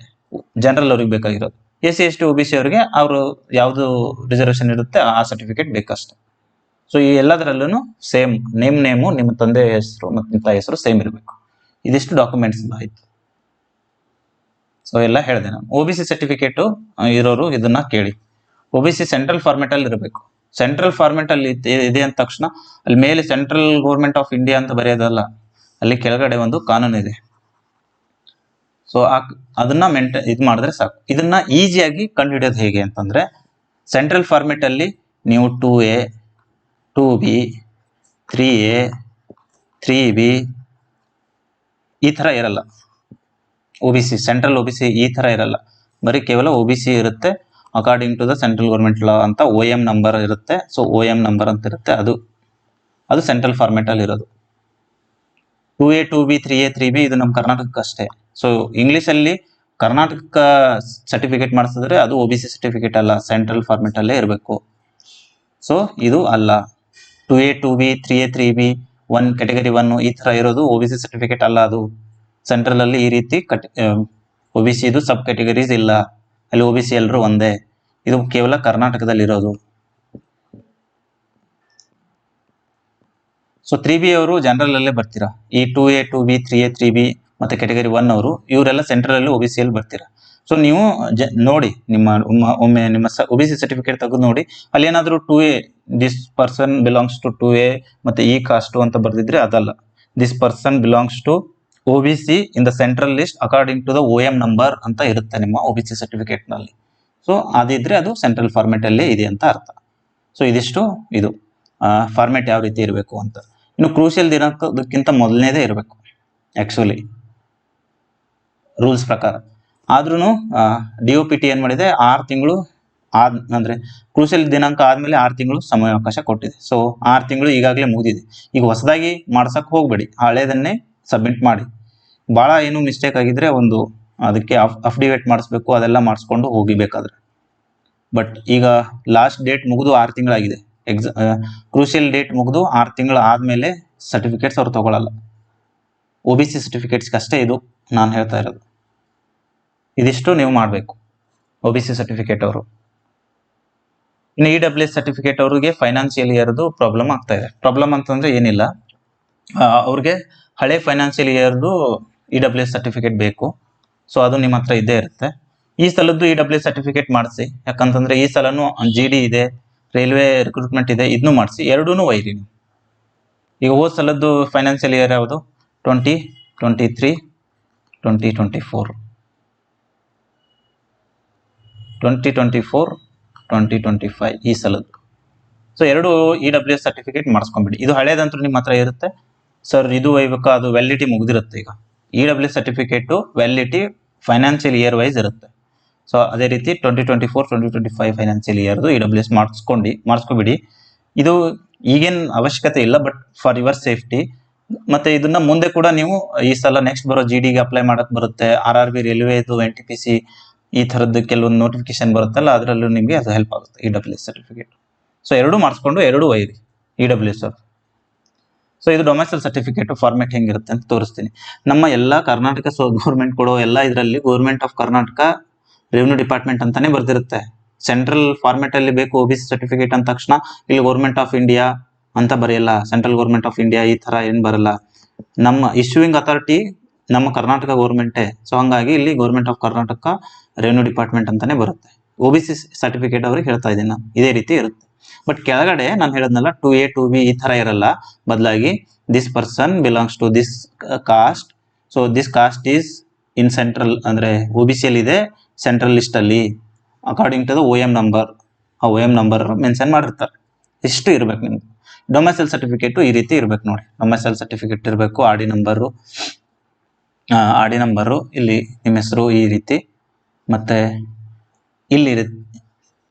ಜನರಲ್ ಅವ್ರಿಗೆ ಬೇಕಾಗಿರೋದು. A C, S T O B, C ಅವರಿಗೆ ಅವರು ಯಾವುದು ರಿಸರ್ವೇಷನ್ ಇರುತ್ತೆ ಆ ಸರ್ಟಿಫಿಕೇಟ್ ಬೇಕಷ್ಟೆ. ಸೊ ಈ ಎಲ್ಲದರಲ್ಲೂ ಸೇಮ್, ನೇಮ್ ನೇಮು, ನಿಮ್ಮ ತಂದೆ ಹೆಸರು ಮತ್ತು ನಿಮ್ಮ ತಾಯಿ ಹೆಸರು ಸೇಮ್ ಇರಬೇಕು. ಇದಿಷ್ಟು ಡಾಕ್ಯುಮೆಂಟ್ಸ್ ಆಯಿತು. ಸೊ ಎಲ್ಲ ಹೇಳಿದೆ ನಾನು. ಒ ಬಿ ಸಿ ಸರ್ಟಿಫಿಕೇಟು ಇರೋರು ಇದನ್ನ ಕೇಳಿ. ಒ ಬಿ ಸಿ ಸೆಂಟ್ರಲ್ ಫಾರ್ಮೆಟಲ್ಲಿ ಇರಬೇಕು. ಸೆಂಟ್ರಲ್ ಫಾರ್ಮೆಟಲ್ಲಿ ಇದೆ ಅಂದ ತಕ್ಷಣ ಅಲ್ಲಿ ಮೇಲೆ ಸೆಂಟ್ರಲ್ ಗೌರ್ಮೆಂಟ್ ಆಫ್ ಇಂಡಿಯಾ ಅಂತ ಬರೆಯೋದಲ್ಲ, ಅಲ್ಲಿ ಕೆಳಗಡೆ ಒಂದು ಕಾನೂನು ಇದೆ. ಸೊ ಅದನ್ನ ಮೆಂಟ ಇದು ಮಾಡಿದ್ರೆ ಸಾಕು. ಇದನ್ನ ಈಸಿಯಾಗಿ ಕಂಡುಹಿಡಿಯೋದು ಹೇಗೆ ಅಂತಂದ್ರೆ ಸೆಂಟ್ರಲ್ ಫಾರ್ಮೆಟ್ ಅಲ್ಲಿ ನೀವು two A two B three A three B ಈ ಥರ ಇರಲ್ಲ. O B C central O B C ಈ ಥರ ಇರಲ್ಲ. ಬರೀ ಕೇವಲ ಒ ಬಿ ಸಿ ಇರುತ್ತೆ. According to the central government law ಅಂತ ಒ ಎಂ ನಂಬರ್ ಇರುತ್ತೆ. ಸೊ ಒ ಎಂ ನಂಬರ್ ಅಂತ ಇರುತ್ತೆ. ಅದು ಅದು ಸೆಂಟ್ರಲ್ ಫಾರ್ಮೆಟಲ್ಲಿ ಇರೋದು. Two A two B three A three B ಇದು ನಮ್ಮ ಕರ್ನಾಟಕಕ್ಕೆ ಅಷ್ಟೇ. ಸೊ ಇಂಗ್ಲೀಷಲ್ಲಿ ಕರ್ನಾಟಕ ಸರ್ಟಿಫಿಕೇಟ್ ಮಾಡಿಸಿದ್ರೆ ಅದು ಒ ಬಿ ಸಿ ಸರ್ಟಿಫಿಕೇಟ್ ಅಲ್ಲ ಸೆಂಟ್ರಲ್ ಫಾರ್ಮೆಟಲ್ಲೇ ಇರಬೇಕು. ಸೊ ಇದು ಅಲ್ಲ. Two A two B three A three B one category one ಈ ಥರ ಇರೋದು ಒ ಬಿ ಸಿ ಸರ್ಟಿಫಿಕೇಟ್ ಅಲ್ಲ ಅದು. ಸೆಂಟ್ರಲ್ ಅಲ್ಲಿ ಈ ರೀತಿ ಕಟ್ ಒ ಬಿ ಸಿ ಇದು ಸಬ್ ಕ್ಯಾಟಗರೀಸ್ ಇಲ್ಲ. ಅಲ್ಲಿ ಒ ಬಿ ಸಿ ಎಲ್ಲರೂ ಒಂದೇ. ಇದು ಕೇವಲ ಕರ್ನಾಟಕದಲ್ಲಿ ಇರೋದು ಸೊ ತ್ರೀ ಬಿ ಅವರು ಜನರಲ್ ಅಲ್ಲೇ ಬರ್ತೀರಾ? ಈ two A two B three A three B ಮತ್ತೆ ಕೆಟಗರಿ ಒನ್ ಅವರು, ಇವರೆಲ್ಲ ಸೆಂಟ್ರಲ್ ಅಲ್ಲಿ ಒ ಬಿ ಸಿ ಅಲ್ಲಿ ಬರ್ತೀರಾ? ಸೊ ನೀವು ಜ, ನೋಡಿ, ನಿಮ್ಮ, ಒಮ್ಮ- ನಿಮ್ಮ ಒ ಬಿ ಸಿ ಸರ್ಟಿಫಿಕೇಟ್ ತೆಗೆದು ನೋಡಿ, ಅಲ್ಲಿ ಏನಾದರೂ two A this person belongs to two A ಮತ್ತೆ ಈ ಕಾಸ್ಟು ಅಂತ ಬರೆದಿದ್ರೆ ಅದಲ್ಲ. This person belongs to O B C in the central list according to the O M number ಅಂತ ಇರುತ್ತೆ ನಿಮ್ಮ ಒ ಬಿ ಸಿ ಸರ್ಟಿಫಿಕೇಟ್ನಲ್ಲಿ ಸೊ ಅದಿದ್ರೆ ಅದು ಸೆಂಟ್ರಲ್ ಫಾರ್ಮೆಟಲ್ಲೇ ಇದೆ ಅಂತ ಅರ್ಥ. ಸೊ ಇದಿಷ್ಟು ಇದು. ಫಾರ್ಮೆಟ್ ಯಾವ ರೀತಿ ಇರಬೇಕು ಅಂತ. ಇನ್ನು ಕ್ರೂಷಿಯಲ್ ದಿನಾಂಕದಕ್ಕಿಂತ ಮೊದಲನೇದೇ ಇರಬೇಕು ಆ್ಯಕ್ಚುಲಿ ರೂಲ್ಸ್ ಪ್ರಕಾರ. ಆದ್ರೂ ಡಿ ಒ ಪಿ ಟಿ ಏನು ಮಾಡಿದೆ? ಆರು ತಿಂಗಳು ಆದ, ಅಂದರೆ ಕ್ರೂಷಿಯಲ್ ದಿನಾಂಕ ಆದಮೇಲೆ ಆರು ತಿಂಗಳು ಸಮಯಾವಕಾಶ ಕೊಟ್ಟಿದೆ. ಸೊ ಆರು ತಿಂಗಳು ಈಗಾಗಲೇ ಮುಗಿದಿದೆ. ಈಗ ಹೊಸದಾಗಿ ಮಾಡ್ಸಕ್ಕೆ ಹೋಗಬೇಡಿ. ಹಳೇದನ್ನೇ ಸಬ್ಮಿಟ್ ಮಾಡಿ. ಭಾಳ ಏನು ಮಿಸ್ಟೇಕ್ ಆಗಿದ್ರೆ ಒಂದು ಅದಕ್ಕೆ ಅಫ್ ಅಫಿಡೇವಿಟ್ ಮಾಡಿಸ್ಬೇಕು, ಅದೆಲ್ಲ ಮಾಡಿಸ್ಕೊಂಡು ಹೋಗಿಬೇಕಾದ್ರೆ. ಬಟ್ ಈಗ ಲಾಸ್ಟ್ ಡೇಟ್ ಮುಗಿದು ಆರು ತಿಂಗಳಾಗಿದೆ. ಎಕ್ಸಾ ಕ್ರೂಷಿಯಲ್ ಡೇಟ್ ಮುಗಿದು ಆರು ತಿಂಗಳು ಆದಮೇಲೆ ಸರ್ಟಿಫಿಕೇಟ್ಸ್ ಅವ್ರು ತೊಗೊಳಲ್ಲ. ಒ ಬಿ ಸಿ ಸರ್ಟಿಫಿಕೇಟ್ಸ್ಗೆ ಅಷ್ಟೇ ಇದು ನಾನು ಹೇಳ್ತಾ ಇರೋದು. ಇದಿಷ್ಟು ನೀವು ಮಾಡಬೇಕು ಒ ಬಿ ಸಿ ಸರ್ಟಿಫಿಕೇಟ್ ಅವರು. ಇನ್ನು ಇ ಡಬ್ಲ್ಯೂ ಎಸ್ ಸರ್ಟಿಫಿಕೇಟ್ ಅವರಿಗೆ ಫೈನಾನ್ಷಿಯಲ್ ಇಯರ್ದು ಪ್ರಾಬ್ಲಮ್ ಆಗ್ತಾ ಇದೆ. ಪ್ರಾಬ್ಲಮ್ ಅಂತಂದರೆ ಏನಿಲ್ಲ. ಅವ್ರಿಗೆ ಹಳೆ ಫೈನಾನ್ಷಿಯಲ್ ಇಯರ್ದು ಇ ಡಬ್ಲ್ಯೂ ಎಸ್ ಸರ್ಟಿಫಿಕೇಟ್ ಬೇಕು. ಸೊ ಅದು ನಿಮ್ಮ ಹತ್ರ ಇದ್ದೇ ಇರುತ್ತೆ. ಈ ಸಲದ್ದು ಇ ಡಬ್ಲ್ಯೂ ಎಸ್ ಸರ್ಟಿಫಿಕೇಟ್ ಮಾಡಿಸಿ. ಯಾಕಂತಂದ್ರೆ ಈ ಸಲನೂ ಜಿ ಡಿ ಇದೆ ರೈಲ್ವೆ ರಿಕ್ರೂಟ್ಮೆಂಟ್ ಇದೆ ಇದನ್ನು ಮಾಡಿಸಿ. ಎರಡೂ ಒಯ್ರಿ ನೀವು. ಈಗ ಹೋದ ಸಲದ್ದು ಫೈನಾನ್ಷಿಯಲ್ ಇಯರ್ ಯಾವುದು? Twenty twenty three twenty twenty four twenty twenty four twenty twenty five ಈ ಸಲದ್ದು. ಸೊ ಎರಡು ಇ ಡಬ್ಲ್ಯೂ ಎಸ್ ಸರ್ಟಿಫಿಕೇಟ್ ಮಾಡಿಸ್ಕೊಂಬಿಡಿ ಇದು ಹಳೇದಂತೂ ನಿಮ್ಮ ಹತ್ರ ಇರುತ್ತೆ. ಸರ್ ಇದು ಒಯ್ಬೇಕಾ? ಅದು ವ್ಯಾಲಿಡಿಟಿ ಮುಗಿದಿರುತ್ತೆ ಈಗ. E W certificate validity financial year wise ಇರುತ್ತೆ. ಸೊ ಅದೇ ರೀತಿ twenty twenty four twenty twenty five financial ಇಯರ್ದು E W S ಮಾಡಿಸ್ಕೊಂಡು, ಮಾಡಿಸ್ಕೊಬಿಡಿ. ಇದು ಈಗೇನು ಅವಶ್ಯಕತೆ ಇಲ್ಲ ಬಟ್ ಫಾರ್ ಯುವರ್ ಸೇಫ್ಟಿ ಮತ್ತೆ ಇದನ್ನ ಮುಂದೆ ಕೂಡ ನೀವು ಈ ಸಲ ನೆಕ್ಸ್ಟ್ ಬರೋ ಜಿ ಡಿಗೆ ಅಪ್ಲೈ ಮಾಡಕ್ ಬರುತ್ತೆ. ಆರ್ ಆರ್ ಬಿ ರೈಲ್ವೇದು ಎನ್ ಟಿ ಪಿ ಸಿ ಈ ಥರದ್ದು ಕೆಲವೊಂದು ನೋಟಿಫಿಕೇಶನ್ ಬರುತ್ತಲ್ಲ, ಅದರಲ್ಲೂ ನಿಮಗೆ ಅದು ಹೆಲ್ಪ್ ಆಗುತ್ತೆ E W S certificate so ಎರಡೂ ಮಾಡಿಸ್ಕೊಂಡು, ಎರಡು ಒಯ್ಯಿರಿ ಇ ಡಬ್ಲ್ಯೂ ಎಸ್ ಅವ್ರು ಸೊ ಇದು ಡೊಮೆಸಲ್ ಸರ್ಟಿಫಿಕೇಟ್ ಫಾರ್ಮೆಟ್ ಹೆಂಗಿರುತ್ತೆ ಅಂತ ತೋರಿಸ್ತೀನಿ. ನಮ್ಮ ಎಲ್ಲ ಕರ್ನಾಟಕ ಸೊ ಗೌರ್ಮೆಂಟ್ ಕೊಡೋ ಎಲ್ಲ ಇದರಲ್ಲಿ government of Karnataka revenue department ಅಂತಾನೆ ಬರ್ದಿರುತ್ತೆ. ಸೆಂಟ್ರಲ್ ಫಾರ್ಮೆಟ್ ಅಲ್ಲಿ ಬೇಕು ಒ ಸರ್ಟಿಫಿಕೇಟ್ ಅಂದ ತಕ್ಷಣ ಇಲ್ಲಿ ಗೌರ್ಮೆಂಟ್ ಆಫ್ ಇಂಡಿಯಾ ಅಂತ ಬರೆಯಲ್ಲ. ಸೆಂಟ್ರಲ್ ಗೌರ್ಮೆಂಟ್ ಆಫ್ ಇಂಡಿಯಾ ಈ ತರ ಏನ್ ಬರಲ್ಲ. ನಮ್ಮ ಇಶ್ಯೂಯಿಂಗ್ ಅಥಾರಿಟಿ ನಮ್ಮ ಕರ್ನಾಟಕ ಗೌರ್ಮೆಂಟೇ ಸೊ ಹಂಗಾಗಿ ಇಲ್ಲಿ government of Karnataka revenue department ಅಂತಾನೆ ಬರುತ್ತೆ. ಒ ಬಿ ಸರ್ಟಿಫಿಕೇಟ್ ಅವ್ರಿಗೆ ಹೇಳ್ತಾ ಇದ್ದೀನಿ ನಾನು. ಇದೇ ರೀತಿ ಇರುತ್ತೆ. ಬಟ್ ಕೆಳಗಡೆ ನಾನು ಹೇಳದ್ನಲ್ಲ ಟು ಎ ಟು ಬಿ ಈ ತರ ಇರಲ್ಲ. ಬದಲಾಗಿ this person belongs to this caste so this caste is in central ಅಂದ್ರೆ ಒ ಬಿ ಸಿ ಅಲ್ಲಿ ಇದೆ ಸೆಂಟ್ರಲ್ ಲಿಸ್ಟ್ ಅಲ್ಲಿ. According to the O M number ಆ ಒ ಎಂ ನಂಬರ್ ಮೆನ್ಷನ್ ಮಾಡಿರ್ತಾರೆ. ಇಷ್ಟು ಇರ್ಬೇಕು ನಿಮ್ಗೆ ಡೊಮೆಸೈಲ್ ಸರ್ಟಿಫಿಕೇಟು ಈ ರೀತಿ ಇರ್ಬೇಕು ನೋಡಿ. ಡೊಮೆಸೈಲ್ ಸರ್ಟಿಫಿಕೇಟ್ ಇರಬೇಕು R D number R D number ಇಲ್ಲಿ ನಿಮ್ಮ ಹೆಸರು ಈ ರೀತಿ. ಮತ್ತೆ ಇಲ್ಲಿ